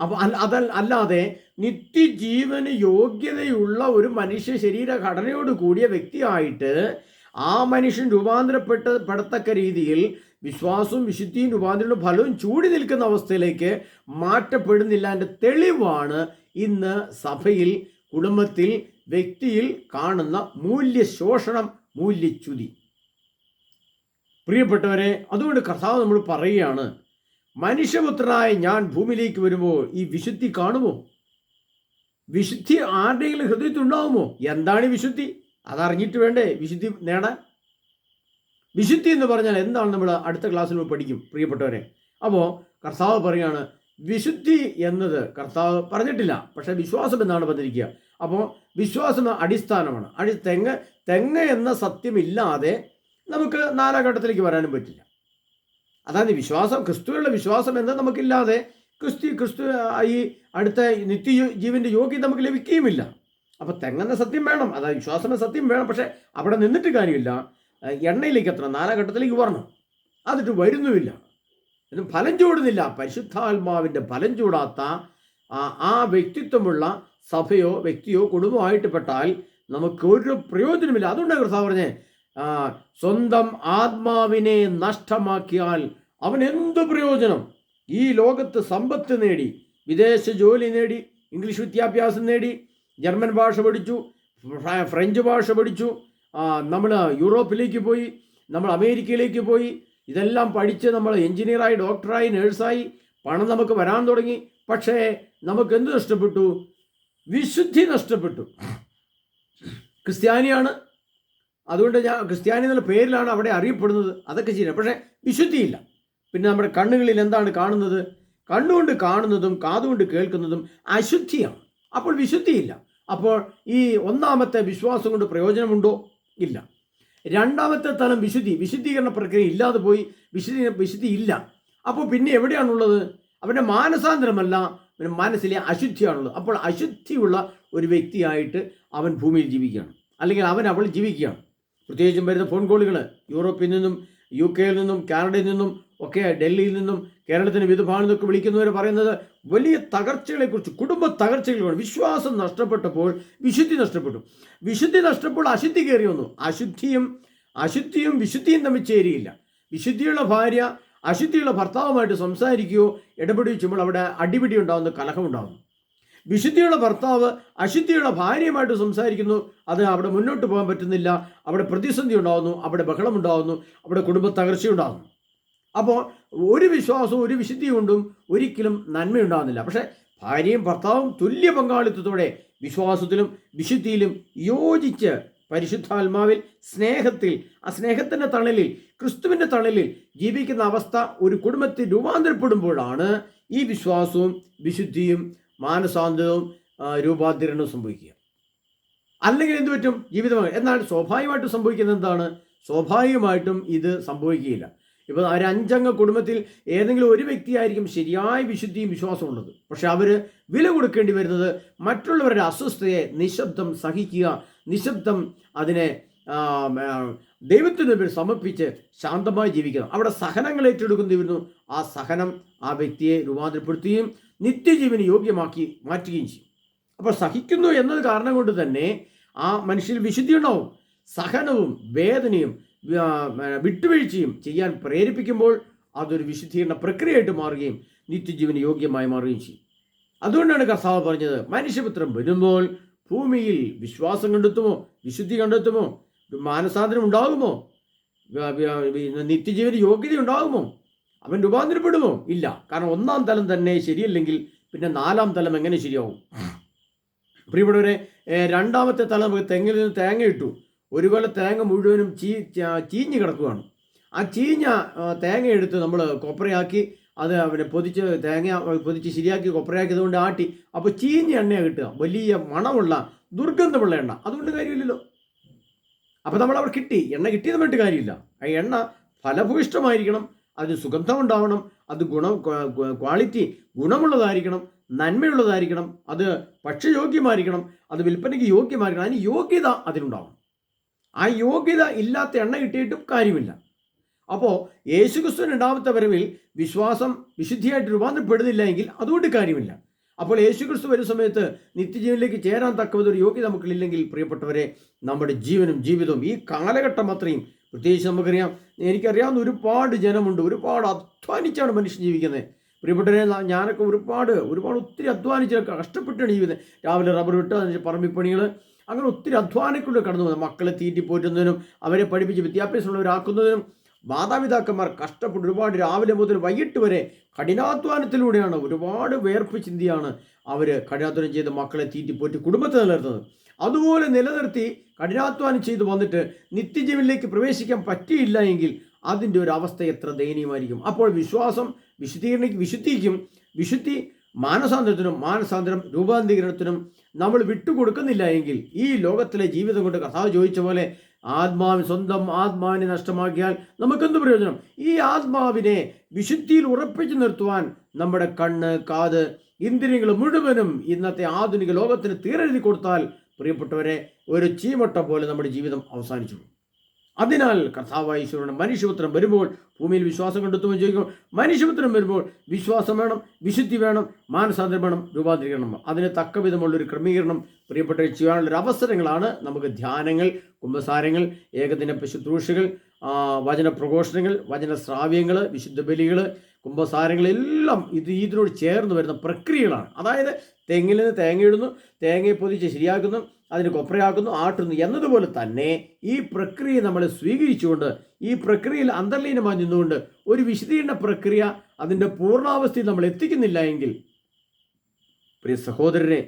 അപ്പോൾ അല്ല അല്ലാതെ നിത്യജീവന് യോഗ്യതയുള്ള ഒരു മനുഷ്യ ശരീര ഘടനയോട് കൂടിയ വ്യക്തിയായിട്ട് ആ മനുഷ്യൻ രൂപാന്തരപ്പെട്ട പെടത്തക്ക രീതിയിൽ വിശ്വാസവും വിശുദ്ധിയും രൂപാന്തരവും ഫലവും ചൂടി നിൽക്കുന്ന അവസ്ഥയിലേക്ക് മാറ്റപ്പെടുന്നില്ല എന്റെ തെളിവാണ് ഇന്ന് സഭയിൽ കുടുംബത്തിൽ വ്യക്തിയിൽ കാണുന്ന മൂല്യശോഷണം മൂല്യച്യുതി. പ്രിയപ്പെട്ടവരെ അതുകൊണ്ട് കഥാവ് നമ്മൾ പറയുകയാണ് മനുഷ്യപുത്രനായ ഞാൻ ഭൂമിയിലേക്ക് വരുമ്പോൾ ഈ വിശുദ്ധി കാണുമോ? വിശുദ്ധി ആരുടെയെങ്കിലും ഹൃദയത്തിൽ ഉണ്ടാവുമോ? എന്താണ് വിശുദ്ധി? അതറിഞ്ഞിട്ട് വേണ്ടേ വിശുദ്ധി നേടാൻ? വിശുദ്ധി എന്ന് പറഞ്ഞാൽ എന്താണ് നമ്മൾ അടുത്ത ക്ലാസ്സിൽ പഠിക്കും പ്രിയപ്പെട്ടവരെ. അപ്പോൾ കർത്താവ് പറയുകയാണ് വിശുദ്ധി എന്നത് കർത്താവ് പറഞ്ഞിട്ടില്ല പക്ഷേ വിശ്വാസം എന്നാണ് പറഞ്ഞിരിക്കുക. അപ്പോൾ വിശ്വാസം അടിസ്ഥാനമാണ്. അടി തെങ്ങ് തെങ്ങ് എന്ന സത്യമില്ലാതെ നമുക്ക് നാലാം ഘട്ടത്തിലേക്ക് വരാനും പറ്റില്ല. അതായത് വിശ്വാസം ക്രിസ്തുവിലുള്ള വിശ്വാസം എന്ന് നമുക്കില്ലാതെ ക്രിസ്തു ക്രിസ്തു ഈ അടുത്ത നിത്യ ജീവന്റെ യോഗ്യത നമുക്ക് ലഭിക്കുകയുമില്ല. അപ്പോൾ തെങ്ങെന്ന സത്യം വേണം അതായത് വിശ്വാസം സത്യം വേണം പക്ഷേ അവിടെ നിന്നിട്ട് കാര്യമില്ല. എണ്ണയിലേക്ക് എത്തണം നാലാം ഘട്ടത്തിലേക്ക് വരണം. അതിട്ട് വരുന്നുമില്ല. എന്നും ഫലം ചൂടുന്നില്ല. പരിശുദ്ധാത്മാവിന്റെ ഫലം ചൂടാത്ത ആ വ്യക്തിത്വമുള്ള സഭയോ വ്യക്തിയോ കുടുംബമായിട്ട് പെട്ടാൽ നമുക്ക് ഒരു പ്രയോജനമില്ല. അതുകൊണ്ടാണ് കർത്താവ് പറഞ്ഞേ സ്വന്തം ആത്മാവിനെ നഷ്ടമാക്കിയാൽ അവൻ എന്ത് പ്രയോജനം? ഈ ലോകത്ത് സമ്പത്ത് നേടി വിദേശ ജോലി നേടി ഇംഗ്ലീഷ് വിദ്യാഭ്യാസം നേടി ജർമ്മൻ ഭാഷ പഠിച്ചു ഫ്രഞ്ച് ഭാഷ പഠിച്ചു നമ്മൾ യൂറോപ്പിലേക്ക് പോയി നമ്മൾ അമേരിക്കയിലേക്ക് പോയി ഇതെല്ലാം പഠിച്ച് നമ്മൾ എഞ്ചിനീയറായി ഡോക്ടറായി നേഴ്സായി പണം നമുക്ക് വരാൻ തുടങ്ങി. പക്ഷേ നമുക്ക് എന്ത് നഷ്ടപ്പെട്ടു? വിശുദ്ധി നഷ്ടപ്പെട്ടു. ക്രിസ്ത്യാനിയാണ് അതുകൊണ്ട് ഞാൻ ക്രിസ്ത്യാനി എന്നുള്ള പേരിലാണ് അവിടെ അറിയപ്പെടുന്നത്. അതൊക്കെ ചെയ്യുന്നത് പക്ഷേ വിശുദ്ധിയില്ല. പിന്നെ നമ്മുടെ കണ്ണുകളിൽ എന്താണ് കാണുന്നത്? കണ്ണുകൊണ്ട് കാണുന്നതും കാതുകൊണ്ട് കേൾക്കുന്നതും അശുദ്ധിയാണ്. അപ്പോൾ വിശുദ്ധിയില്ല. അപ്പോൾ ഈ ഒന്നാമത്തെ വിശ്വാസം കൊണ്ട് പ്രയോജനമുണ്ടോ? ഇല്ല. രണ്ടാമത്തെ തലം വിശുദ്ധി. വിശുദ്ധീകരണ പ്രക്രിയ ഇല്ലാതെ പോയി വിശുദ്ധി വിശുദ്ധി ഇല്ല. അപ്പോൾ പിന്നെ എവിടെയാണുള്ളത്? അവന്റെ മാനസാന്തരമല്ല അവന്റെ മനസ്സിലെ അശുദ്ധിയാണുള്ളത്. അപ്പോൾ അശുദ്ധിയുള്ള ഒരു വ്യക്തിയായിട്ട് അവൻ ഭൂമിയിൽ ജീവിക്കുകയാണ്. അല്ലെങ്കിൽ അവൻ അവൾ ജീവിക്കുകയാണ്. പ്രത്യേകിച്ചും വരുന്ന ഫോൺ കോളുകൾ യൂറോപ്പിൽ നിന്നും യു കെയിൽ നിന്നും കാനഡയിൽ നിന്നും ഒക്കെ ഡൽഹിയിൽ നിന്നും കേരളത്തിന് വിവിധ ഭാഗത്തു നിന്നൊക്കെ വിളിക്കുന്നവർ പറയുന്നത് വലിയ തകർച്ചകളെക്കുറിച്ച് കുടുംബ തകർച്ചകളാണ് വിശ്വാസം നഷ്ടപ്പെട്ടപ്പോൾ വിശുദ്ധി നഷ്ടപ്പെട്ടു. വിശുദ്ധി നഷ്ടപ്പോൾ അശുദ്ധി കയറി വന്നു. അശുദ്ധിയും അശുദ്ധിയും വിശുദ്ധിയും തമ്മിൽ ചേരിയില്ല. വിശുദ്ധിയുള്ള ഭാര്യ അശുദ്ധിയുള്ള ഭർത്താവുമായിട്ട് സംസാരിക്കുകയോ ഇടപെടുവിച്ചുമ്പോൾ അവിടെ അടിപിടി ഉണ്ടാകുന്നു കലഹമുണ്ടാകുന്നു വിശുദ്ധിയുള്ള ഭർത്താവ് അശുദ്ധിയുള്ള ഭാര്യയുമായിട്ട് സംസാരിക്കുന്നു. അത് അവിടെ മുന്നോട്ട് പോകാൻ പറ്റുന്നില്ല. അവിടെ പ്രതിസന്ധി ഉണ്ടാകുന്നു അവിടെ ബഹളം ഉണ്ടാകുന്നു അവിടെ കുടുംബ തകർച്ചയുണ്ടാകുന്നു അപ്പോൾ ഒരു വിശ്വാസവും ഒരു വിശുദ്ധി കൊണ്ടും ഒരിക്കലും നന്മയുണ്ടാകുന്നില്ല. പക്ഷേ ഭാര്യയും ഭർത്താവും തുല്യ പങ്കാളിത്തത്തോടെ വിശ്വാസത്തിലും വിശുദ്ധിയിലും യോജിച്ച് പരിശുദ്ധാത്മാവിൽ സ്നേഹത്തിൽ ആ സ്നേഹത്തിന്റെ തണലിൽ ക്രിസ്തുവിന്റെ തണലിൽ ജീവിക്കുന്ന അവസ്ഥ ഒരു കുടുംബത്തിൽ രൂപാന്തരപ്പെടുമ്പോഴാണ് ഈ വിശ്വാസവും വിശുദ്ധിയും മാനസാന്തരവും രൂപാന്തരണവും സംഭവിക്കുക. അല്ലെങ്കിൽ എന്ത് പറ്റും? ജീവിതമായി എന്നാൽ സ്വാഭാവികമായിട്ടും സംഭവിക്കുന്നത് എന്താണ്? സ്വാഭാവികമായിട്ടും ഇത് സംഭവിക്കുകയില്ല. ഇപ്പോൾ ഒരു അഞ്ചംഗ കുടുംബത്തിൽ ഏതെങ്കിലും ഒരു വ്യക്തിയായിരിക്കും ശരിയായ വിശുദ്ധിയും വിശ്വാസവും ഉള്ളത്. പക്ഷെ അവർ വില കൊടുക്കേണ്ടി വരുന്നത് മറ്റുള്ളവരുടെ അസ്വസ്ഥയെ നിശബ്ദം സഹിക്കുക നിശബ്ദം അതിനെ മുമ്പിൽ സമർപ്പിച്ച് ശാന്തമായി ജീവിക്കണം അവിടെ സഹനങ്ങൾ ഏറ്റെടുക്കുന്നു ആ സഹനം ആ വ്യക്തിയെ രൂപാന്തരപ്പെടുത്തുകയും നിത്യജീവന് യോഗ്യമാക്കി മാറ്റുകയും ചെയ്യും. അപ്പോൾ സഹിക്കുന്നു എന്നത് കാരണം കൊണ്ട് തന്നെ ആ മനുഷ്യൻ വിശുദ്ധി സഹനവും വേദനയും വിട്ടുവീഴ്ചയും ചെയ്യാൻ പ്രേരിപ്പിക്കുമ്പോൾ അതൊരു വിശുദ്ധീകരണ പ്രക്രിയയായിട്ട് മാറുകയും നിത്യജീവന് യോഗ്യമായി മാറുകയും ചെയ്യും. അതുകൊണ്ടാണ് കർത്താവ് പറഞ്ഞത് മനുഷ്യപുത്രം വരുമ്പോൾ ഭൂമിയിൽ വിശ്വാസം കണ്ടെത്തുമോ? വിശുദ്ധി കണ്ടെത്തുമോ? മാനസാന്തരം ഉണ്ടാകുമോ? നിത്യജീവന് യോഗ്യത ഉണ്ടാകുമോ? അവൻ രൂപാന്തരപ്പെടുമോ? ഇല്ല. കാരണം ഒന്നാം തലം തന്നെ ശരിയല്ലെങ്കിൽ പിന്നെ നാലാം തലം എങ്ങനെ ശരിയാവും? പ്രിയപ്പെട്ടവരെ രണ്ടാമത്തെ തലം തെങ്ങിൽ നിന്ന് തേങ്ങ ഇട്ടു. ഒരു കൊല തേങ്ങ മുഴുവനും ചീ ചീഞ്ഞ് കിടക്കുകയാണ്. ആ ചീഞ്ഞ തേങ്ങ എടുത്ത് നമ്മൾ കൊപ്രയാക്കി അത് പിന്നെ പൊതിച്ച് തേങ്ങ പൊതിച്ച് ശരിയാക്കി കൊപ്രയാക്കിയതുകൊണ്ട് ആട്ടി അപ്പോൾ ചീഞ്ഞ എണ്ണയാണ് കിട്ടുക. വലിയ മണമുള്ള ദുർഗന്ധമുള്ള എണ്ണ. അതുകൊണ്ട് കാര്യമില്ലല്ലോ. അപ്പോൾ നമ്മൾ അവിടെ കിട്ടി. എണ്ണ കിട്ടിയത് മറ്റ് കാര്യമില്ല. ആ എണ്ണ ഫലഭൂയിഷ്ടമായിരിക്കണം അതിന് സുഗന്ധം ഉണ്ടാവണം അത് ഗുണം ക്വാ- ക്വാ- ക്വാളിറ്റി ഗുണമുള്ളതായിരിക്കണം നന്മയുള്ളതായിരിക്കണം അത് ഭക്ഷ്യയോഗ്യമായിരിക്കണം അത് വിൽപ്പനയ്ക്ക് യോഗ്യമായിരിക്കണം അതിന് യോഗ്യത അതിനുണ്ടാവണം. ആ യോഗ്യത ഇല്ലാത്ത എണ്ണ കിട്ടിയിട്ടും കാര്യമില്ല. അപ്പോൾ യേശുക്രിസ്തുവിന് രണ്ടാമത്തെ വരവിൽ വിശ്വാസം വിശുദ്ധിയായിട്ട് രൂപാന്തരപ്പെടുന്നില്ല എങ്കിൽ അതുകൊണ്ട് കാര്യമില്ല. അപ്പോൾ യേശുക്രിസ്തു വരുന്ന സമയത്ത് നിത്യജീവനിലേക്ക് ചേരാൻ തക്കവതൊരു യോഗ്യത നമുക്കില്ലെങ്കിൽ പ്രിയപ്പെട്ടവരെ നമ്മുടെ ജീവനും ജീവിതവും ഈ കാലഘട്ടം അത്രയും പ്രത്യേകിച്ച് നമുക്കറിയാം എനിക്കറിയാവുന്ന ഒരുപാട് ജനമുണ്ട് ഒരുപാട് അധ്വാനിച്ചാണ് മനുഷ്യൻ ജീവിക്കുന്നത്. പ്രിയപ്പെട്ടവരെ ഞാനൊക്കെ ഒരുപാട് ഒരുപാട് ഒത്തിരി അധ്വാനിച്ച് കഷ്ടപ്പെട്ടാണ് ജീവിക്കുന്നത്. രാവിലെ റബ്ബർ വിട്ട് അതിന്റെ പറമ്പിപ്പണികൾ അങ്ങനെ ഒത്തിരി അധ്വാനിക്കൊണ്ട് കടന്നു പോകുന്നത് മക്കളെ തീറ്റി പോറ്റുന്നതിനും അവരെ പഠിപ്പിച്ച് വിദ്യാഭ്യാസം വിദ്യാഭ്യാസമുള്ളവരാക്കുന്നതിനും മാതാപിതാക്കന്മാർ കഷ്ടപ്പെട്ട് ഒരുപാട് രാവിലെ മുതൽ വൈകിട്ട് വരെ കഠിനാധ്വാനത്തിലൂടെയാണ് ഒരുപാട് വേർപ്പ് ചിന്തിയാണ് അവർ കഠിനാധ്വാനം ചെയ്ത് മക്കളെ തീറ്റി പോറ്റി കുടുംബത്തെ നിലനിർത്തുന്നത്. അതുപോലെ നിലനിർത്തി കഠിനാധ്വാനം ചെയ്തു വന്നിട്ട് നിത്യജീവനിലേക്ക് പ്രവേശിക്കാൻ പറ്റിയില്ല എങ്കിൽ അതിന്റെ ഒരു അവസ്ഥ എത്ര ദയനീയമായിരിക്കും. അപ്പോൾ വിശ്വാസം വിശുദ്ധീകരണ വിശുദ്ധിക്കും വിശുദ്ധി മാനസാന്തരത്തിനും മാനസാന്തരം രൂപാന്തരീകരണത്തിനും നമ്മൾ വിട്ടുകൊടുക്കുന്നില്ല എങ്കിൽ ഈ ലോകത്തിലെ ജീവിതം കൊണ്ട് കഥാവ് ചോദിച്ച പോലെ ആത്മാവിന് സ്വന്തം ആത്മാവിനെ നഷ്ടമാക്കിയാൽ നമുക്കെന്ത് പ്രയോജനം? ഈ ആത്മാവിനെ വിശുദ്ധിയിൽ ഉറപ്പിച്ചു നിർത്തുവാൻ നമ്മുടെ കണ്ണ് കാത് ഇന്ദ്രിയങ്ങൾ മുഴുവനും ഇന്നത്തെ ആധുനിക ലോകത്തിന് തീരെഴുതി കൊടുത്താൽ പ്രിയപ്പെട്ടവരെ ഒരു ചീമട്ട പോലെ നമ്മുടെ ജീവിതം അവസാനിച്ചു അതിനാൽ കർത്താവായ ഈശ്വരൻ മനുഷ്യപുത്രം വരുമ്പോൾ ഭൂമിയിൽ വിശ്വാസം കണ്ടെത്തുമെന്ന് ചോദിക്കും മനുഷ്യപുത്രം വരുമ്പോൾ വിശ്വാസം വേണം വിശുദ്ധി വേണം മാനസാന്തരം വേണം രൂപാന്തരീകരണം. അതിന് തക്ക വിധമുള്ളൊരു ക്രമീകരണം പ്രിയപ്പെട്ട ചെയ്യാനുള്ളൊരു അവസരങ്ങളാണ് നമുക്ക് ധ്യാനങ്ങൾ കുംഭസാരങ്ങൾ ഏകദിന ശുശ്രൂഷകൾ വചന പ്രഘോഷണങ്ങൾ വചന ശ്രാവ്യങ്ങൾ വിശുദ്ധ ബലികൾ കുംഭസാരങ്ങളെല്ലാം ഇത് ഇതിനോട് ചേർന്ന് വരുന്ന പ്രക്രിയകളാണ് അതായത് തെങ്ങിൽ നിന്ന് തേങ്ങയിടുന്നു തേങ്ങയെ പൊതിച്ച് ശരിയാക്കുന്നു അതിന് കൊപ്രയാക്കുന്നു ആട്ടുന്നു എന്നതുപോലെ തന്നെ ഈ പ്രക്രിയ നമ്മൾ സ്വീകരിച്ചുകൊണ്ട് ഈ പ്രക്രിയയിൽ അന്തർലീനമായി നിന്നുകൊണ്ട് ഒരു വിശദീകരണ പ്രക്രിയ അതിന്റെ പൂർണാവസ്ഥയിൽ നമ്മൾ എത്തിക്കുന്നില്ല എങ്കിൽ പ്രിയ സഹോദരനെ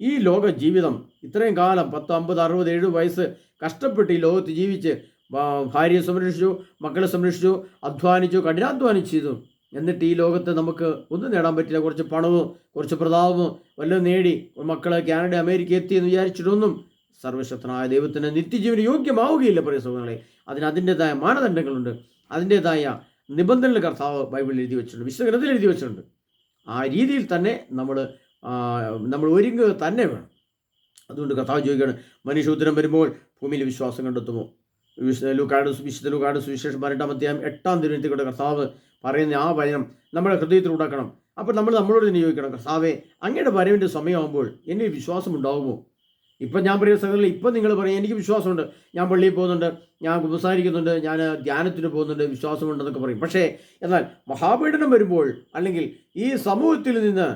ഈ ലോക ജീവിതം ഇത്രയും കാലം പത്ത് അമ്പത് അറുപത് എഴുപത് വയസ്സ് കഷ്ടപ്പെട്ട് ഈ ലോകത്ത് ജീവിച്ച് ഭാര്യയെ സംരക്ഷിച്ചു മക്കളെ സംരക്ഷിച്ചു അധ്വാനിച്ചു കഠിനാധ്വാനിച്ചു ചെയ്തു. എന്നിട്ട് ഈ ലോകത്ത് നമുക്ക് ഒന്നും നേടാൻ പറ്റില്ല. കുറച്ച് പണവും കുറച്ച് പ്രതാപവും വല്ലതും നേടി മക്കളെ കാനഡ അമേരിക്ക എത്തി എന്ന് വിചാരിച്ചിട്ടൊന്നും സർവശക്തനായ ദൈവത്തിന് നിത്യജീവന യോഗ്യമാവുകയില്ല പ്രിയ സുഹൃത്തുക്കളെ അതിന് അതിന്റെതായ മാനദണ്ഡങ്ങളുണ്ട്. അതിന്റെതായ നിബന്ധനകൾ കർത്താവ് ബൈബിളിൽ എഴുതി വെച്ചിട്ടുണ്ട്. വിശ്വഗ്രന്ഥത്തിൽ എഴുതി വെച്ചിട്ടുണ്ട്. ആ രീതിയിൽ തന്നെ നമ്മൾ നമ്മൾ ഒരുങ്ങുക തന്നെ വേണം. അതുകൊണ്ട് കർത്താവ് ചോദിക്കുകയാണ് മനുഷ്യോത്തരം വരുമ്പോൾ ഭൂമിയിൽ വിശ്വാസം കണ്ടെത്തുമോ? ലൂക്കാട് വിശുദ്ധ ലൂക്കാട് സുവിശേഷം പതിനെട്ടാം അധ്യായം എട്ടാം തിരുവനന്തപുരത്തെ കർത്താവ് പറയുന്ന ആ വചനം നമ്മുടെ ഹൃദയത്തിൽ ഉണ്ടാക്കണം. അപ്പോൾ നമ്മൾ നമ്മളോട് തന്നെ ചോദിക്കണം കർത്താവേ അങ്ങയുടെ വരവിന്റെ സമയമാകുമ്പോൾ എനിക്ക് വിശ്വാസം ഉണ്ടാകുമോ ഇപ്പം ഞാൻ പറയുന്ന സഹോദരൻ ഇപ്പം നിങ്ങൾ പറയും എനിക്ക് വിശ്വാസമുണ്ട്. ഞാൻ പള്ളിയിൽ പോകുന്നുണ്ട് ഞാൻ ഉപസാരിക്കുന്നുണ്ട് ഞാൻ ധ്യാനത്തിന് പോകുന്നുണ്ട് വിശ്വാസമുണ്ടെന്നൊക്കെ പറയും. പക്ഷേ എന്നാൽ മഹാപീഡനം വരുമ്പോൾ അല്ലെങ്കിൽ ഈ സമൂഹത്തിൽ നിന്ന്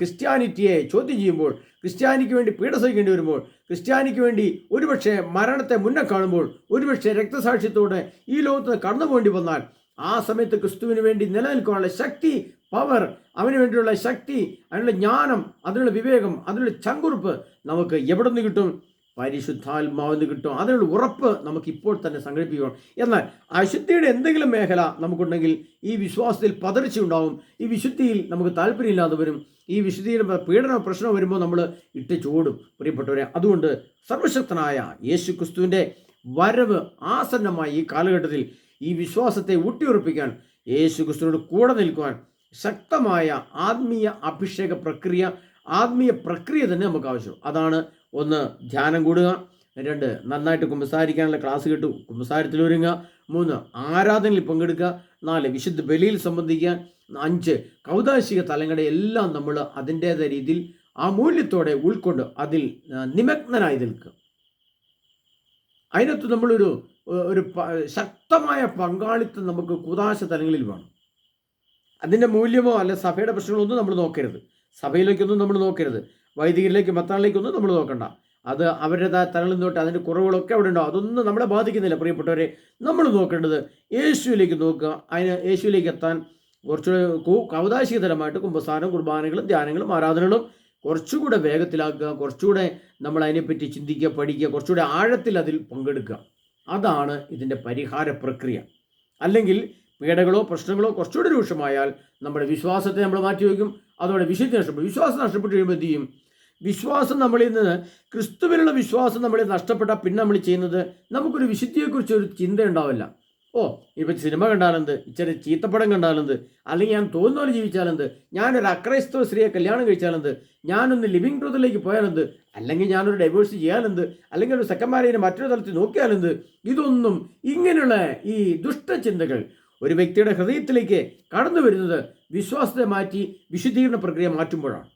ക്രിസ്ത്യാനിറ്റിയെ ചോദ്യം ചെയ്യുമ്പോൾ ക്രിസ്ത്യാനിക്ക് വേണ്ടി പീഡ സഹിക്കേണ്ടി വരുമ്പോൾ ക്രിസ്ത്യാനിക്ക് വേണ്ടി ഒരുപക്ഷെ മരണത്തെ മുന്നേ കാണുമ്പോൾ ഒരുപക്ഷെ രക്തസാക്ഷ്യത്തോടെ ഈ ലോകത്ത് നിന്ന് കടന്നു പോകേണ്ടി വന്നാൽ ആ സമയത്ത് ക്രിസ്തുവിന് വേണ്ടി നിലനിൽക്കാനുള്ള ശക്തി പവർ അവന് വേണ്ടിയുള്ള ശക്തി അതിനുള്ള ജ്ഞാനം അതിനുള്ള വിവേകം അതിനുള്ള ചങ്കുറുപ്പ് നമുക്ക് എവിടെ നിന്ന് കിട്ടും? പരിശുദ്ധാത്മാവിന് കിട്ടും. അതിനുള്ള ഉറപ്പ് നമുക്ക് ഇപ്പോൾ തന്നെ സംഘടിപ്പിക്കണം. എന്നാൽ അശുദ്ധിയുടെ എന്തെങ്കിലും മേഖല നമുക്കുണ്ടെങ്കിൽ ഈ വിശ്വാസത്തിൽ പതർച്ചയുണ്ടാവും ഈ വിശുദ്ധിയിൽ നമുക്ക് താല്പര്യമില്ലാതെ വരും. ഈ വിശുദ്ധിയുടെ പീഡന പ്രശ്നം വരുമ്പോൾ നമ്മൾ ഇട്ട് ചൂടും പ്രിയപ്പെട്ടവരെ. അതുകൊണ്ട് സർവശക്തനായ യേശു ക്രിസ്തുവിന്റെ വരവ് ആസന്നമായി ഈ കാലഘട്ടത്തിൽ ഈ വിശ്വാസത്തെ ഊട്ടിയുറപ്പിക്കാൻ യേശു ക്രിസ്തുവിനോട് കൂടെ നിൽക്കുവാൻ ശക്തമായ ആത്മീയ അഭിഷേക പ്രക്രിയ ആത്മീയ പ്രക്രിയ തന്നെ നമുക്ക് ആവശ്യം അതാണ് ഒന്ന് ധ്യാനം കൂടുക രണ്ട് നന്നായിട്ട് കുമ്പസാരിക്കാനുള്ള ക്ലാസ് കിട്ടു കുമ്പസാരത്തിൽ ഒരുങ്ങുക മൂന്ന് ആരാധനയിൽ പങ്കെടുക്കുക നാല് വിശുദ്ധ ബലിയിൽ സംബന്ധിക്കുക അഞ്ച് കൗതാശിക തലങ്ങളെ എല്ലാം നമ്മൾ അതിന്റേതായ രീതിയിൽ ആ മൂല്യത്തോടെ ഉൾക്കൊണ്ട് അതിൽ നിമഗ്നനായി നിൽക്കുക അതിനകത്ത് നമ്മളൊരു ഒരു ശക്തമായ പങ്കാളിത്തം നമുക്ക് കുതാശ തലങ്ങളിൽ വേണം. അതിന്റെ മൂല്യമോ അല്ല സഭയുടെ പ്രശ്നങ്ങളോ ഒന്നും നമ്മൾ നോക്കരുത്. സഭയിലേക്കൊന്നും നമ്മൾ നോക്കരുത്. വൈദികരിലേക്ക് മത്താളിലേക്കൊന്നും നമ്മൾ നോക്കണ്ട. അത് അവരുടെ തലങ്ങളിൽ തൊട്ട് അതിന്റെ കുറവുകളൊക്കെ അവിടെ ഉണ്ടാവും. അതൊന്നും നമ്മളെ ബാധിക്കുന്നില്ല പ്രിയപ്പെട്ടവരെ. നമ്മൾ നോക്കേണ്ടത് യേശുവിലേക്ക് നോക്കുക. അതിന് യേശുവിലേക്ക് എത്താൻ കുറച്ചുകൂടെ കൗതാശികതരമായിട്ട് കുമ്പസാരം കുർബാനകളും ധ്യാനങ്ങളും ആരാധനകളും കുറച്ചുകൂടെ വേഗത്തിലാക്കുക കുറച്ചുകൂടെ നമ്മൾ അതിനെപ്പറ്റി ചിന്തിക്കുക പഠിക്കുക കുറച്ചുകൂടെ ആഴത്തിൽ അതിൽ പങ്കെടുക്കുക. അതാണ് ഇതിന്റെ പരിഹാര പ്രക്രിയ. അല്ലെങ്കിൽ പീഡകളോ പ്രശ്നങ്ങളോ കുറച്ചുകൂടെ രൂക്ഷമായാൽ നമ്മുടെ വിശ്വാസത്തെ നമ്മൾ മാറ്റി വയ്ക്കും. അതോടെ വിശുദ്ധി നഷ്ടപ്പെടും. വിശ്വാസം നഷ്ടപ്പെട്ട് കഴിയുമ്പോൾ എന്ത് ചെയ്യും? വിശ്വാസം നമ്മളിൽ നിന്ന് ക്രിസ്തുവിനുള്ള വിശ്വാസം നമ്മളിൽ നഷ്ടപ്പെട്ടാൽ പിന്നെ നമ്മൾ ചെയ്യുന്നത് നമുക്കൊരു വിശുദ്ധിയെക്കുറിച്ച് ഒരു ചിന്ത ഉണ്ടാവില്ല. ഓ ഇപ്പം സിനിമ കണ്ടാലെന്ത്? ഇച്ചിരി ചീത്തപ്പടം കണ്ടാലെന്ത്? അല്ലെങ്കിൽ ഞാൻ തോന്നുന്ന പോലെ ജീവിച്ചാലെന്ത്? ഞാനൊരു അക്രൈസ്തവ സ്ത്രീയെ കല്യാണം കഴിച്ചാലെന്ത്? ഞാനൊന്ന് ലിവിങ് ട്രൂത്തിലേക്ക് പോയാലെന്ത്? അല്ലെങ്കിൽ ഞാനൊരു ഡൈവേഴ്സ് ചെയ്യാലെന്ത്? അല്ലെങ്കിൽ ഒരു സെക്കൻഡ് മാരേജിനെ മറ്റൊരു തലത്തിൽ നോക്കിയാലെന്ത്? ഇതൊന്നും ഇങ്ങനെയുള്ള ഈ ദുഷ്ടചിന്തകൾ ഒരു വ്യക്തിയുടെ ഹൃദയത്തിലേക്ക് കടന്നു വരുന്നത് വിശ്വാസത്തെ മാറ്റി വിശുദ്ധീകരണ പ്രക്രിയ മാറ്റുമ്പോഴാണ്.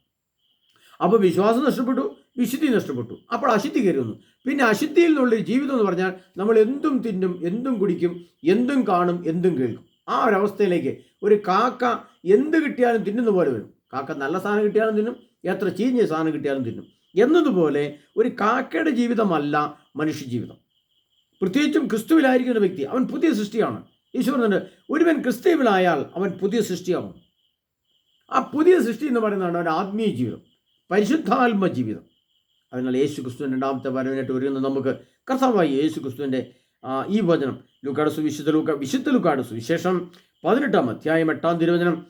അപ്പോൾ വിശ്വാസം നഷ്ടപ്പെട്ടു വിശുദ്ധി നഷ്ടപ്പെട്ടു. അപ്പോൾ അശുദ്ധി കയറുന്നു. പിന്നെ അശുദ്ധിയിൽ നിന്നുള്ള ജീവിതം എന്ന് പറഞ്ഞാൽ നമ്മൾ എന്തും തിന്നും എന്തും കുടിക്കും എന്തും കാണും എന്തും കേൾക്കും. ആ ഒരവസ്ഥയിലേക്ക് ഒരു കാക്ക എന്ത് കിട്ടിയാലും തിന്നുന്ന പോലെ വരും. കാക്ക നല്ല സാധനം കിട്ടിയാലും തിന്നും എത്ര ചീഞ്ഞ സാധനം കിട്ടിയാലും തിന്നും. എന്നതുപോലെ ഒരു കാക്കയുടെ ജീവിതമല്ല മനുഷ്യ ജീവിതം പ്രത്യേകിച്ചും ക്രിസ്തുവിലായിരിക്കുന്ന വ്യക്തി അവൻ പുതിയ സൃഷ്ടിയാണ്. ഈശോ പറഞ്ഞിട്ട് ഒരുവൻ ക്രിസ്തുവിലായാൽ അവൻ പുതിയ സൃഷ്ടിയാവും ആ പുതിയ സൃഷ്ടി എന്ന് പറയുന്നതാണ് അവൻ ആത്മീയ ജീവിതം പരിശുദ്ധാത്മ ജീവിതം. അതിനാൽ യേശു ക്രിസ്തുവിന്റെ രണ്ടാമത്തെ വരവിനായിട്ട് ഒരുങ്ങുന്ന നമുക്ക് കർത്താവായി യേശു ക്രിസ്തുവിന്റെ ഈ വചനം ലുക്കാട് സുവിശുദ്ധ ലൂക്ക വിശുദ്ധ ലുക്കാട് സുവിശേഷം പതിനെട്ടാം അധ്യായം എട്ടാം തിരുവചനം.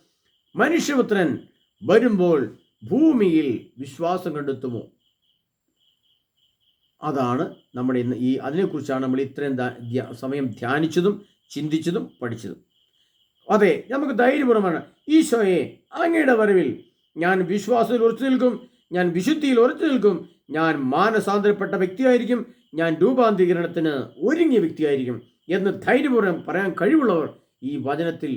മനുഷ്യപുത്രൻ വരുമ്പോൾ ഭൂമിയിൽ വിശ്വാസം കണ്ടെത്തുമോ? അതാണ് നമ്മുടെ ഇന്ന് ഈ അതിനെക്കുറിച്ചാണ് നമ്മൾ ഇത്രയും സമയം ധ്യാനിച്ചതും ചിന്തിച്ചതും പഠിച്ചതും. അതെ നമുക്ക് ധൈര്യപൂർവമാണ്. ഈശോയെ അങ്ങയുടെ വരവിൽ ഞാൻ വിശ്വാസത്തിൽ ഉറച്ചു നിൽക്കും ഞാൻ വിശുദ്ധിയിൽ ഉറച്ചു നിൽക്കും ഞാൻ മാനസാന്തരപ്പെട്ട വ്യക്തിയായിരിക്കും. ഞാൻ രൂപാന്തരീകരണത്തിന് ഒരുങ്ങിയ വ്യക്തിയായിരിക്കും എന്ന് ധൈര്യപൂർവം പറയാൻ കഴിവുള്ളവർ ഈ വചനത്തിൽ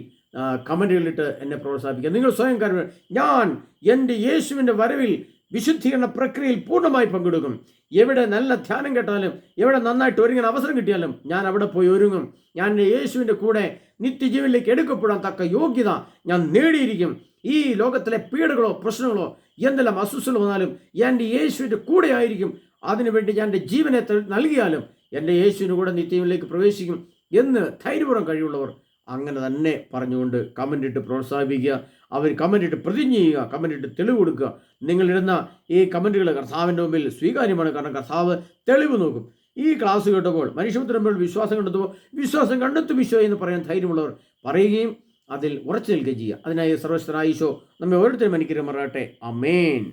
കമന്റുകളിട്ട് എന്നെ പ്രോത്സാഹിപ്പിക്കുക. നിങ്ങൾ സ്വയം കാര്യം ഞാൻ എന്റെ യേശുവിന്റെ വരവിൽ വിശുദ്ധീകരണ പ്രക്രിയയിൽ പൂർണമായി പങ്കെടുക്കും. എവിടെ നല്ല ധ്യാനം കേട്ടാലും എവിടെ നന്നായിട്ട് ഒരുങ്ങാൻ അവസരം കിട്ടിയാലും ഞാൻ അവിടെ പോയി ഒരുങ്ങും. ഞാൻ യേശുവിന്റെ കൂടെ നിത്യജീവനിലേക്ക് എടുക്കപ്പെടാൻ തക്ക യോഗ്യത ഞാൻ നേടിയിരിക്കും. ഈ ലോകത്തിലെ പീഡകളോ പ്രശ്നങ്ങളോ എന്തെല്ലാം അസ്വസ്ഥകൾ വന്നാലും എന്റെ യേശുവിന്റെ കൂടെ ആയിരിക്കും. അതിനുവേണ്ടി ഞാൻ എന്റെ ജീവനെ നൽകിയാലും എന്റെ യേശുവിന് കൂടെ നിത്യജീവനിലേക്ക് പ്രവേശിക്കും എന്ന് ധൈര്യപൂർവം കഴിവുള്ളവർ അങ്ങനെ തന്നെ പറഞ്ഞുകൊണ്ട് കമന്റ് ഇട്ട് പ്രോത്സാഹിപ്പിക്കുക. അവർ കമന്റ് ഇട്ട് പ്രതിജ്ഞ ചെയ്യുക കമന്റ് ഇട്ട് തെളിവ് കൊടുക്കുക. നിങ്ങളിടുന്ന ഈ കമന്റുകൾ കർത്താവിന്റെ മുമ്പിൽ സ്വീകാര്യമാണ്. കാരണം കർത്താവ് തെളിവ് നോക്കും. ഈ ക്ലാസ് കേട്ടപ്പോൾ മനുഷ്യപുത്രമ്പോൾ വിശ്വാസം കണ്ടെത്തുമ്പോൾ വിശ്വാസം കണ്ടെത്തും വിശ്വ എന്ന് പറയാൻ ധൈര്യമുള്ളവർ പറയുകയും അതിൽ ഉറച്ചു നിൽക്കുകയും ചെയ്യുക. അതിനായി സർവശ്വരായിശോ നമ്മെ ഓരോരുത്തരും അനുഗ്രഹം പറയട്ടെ അമേൻ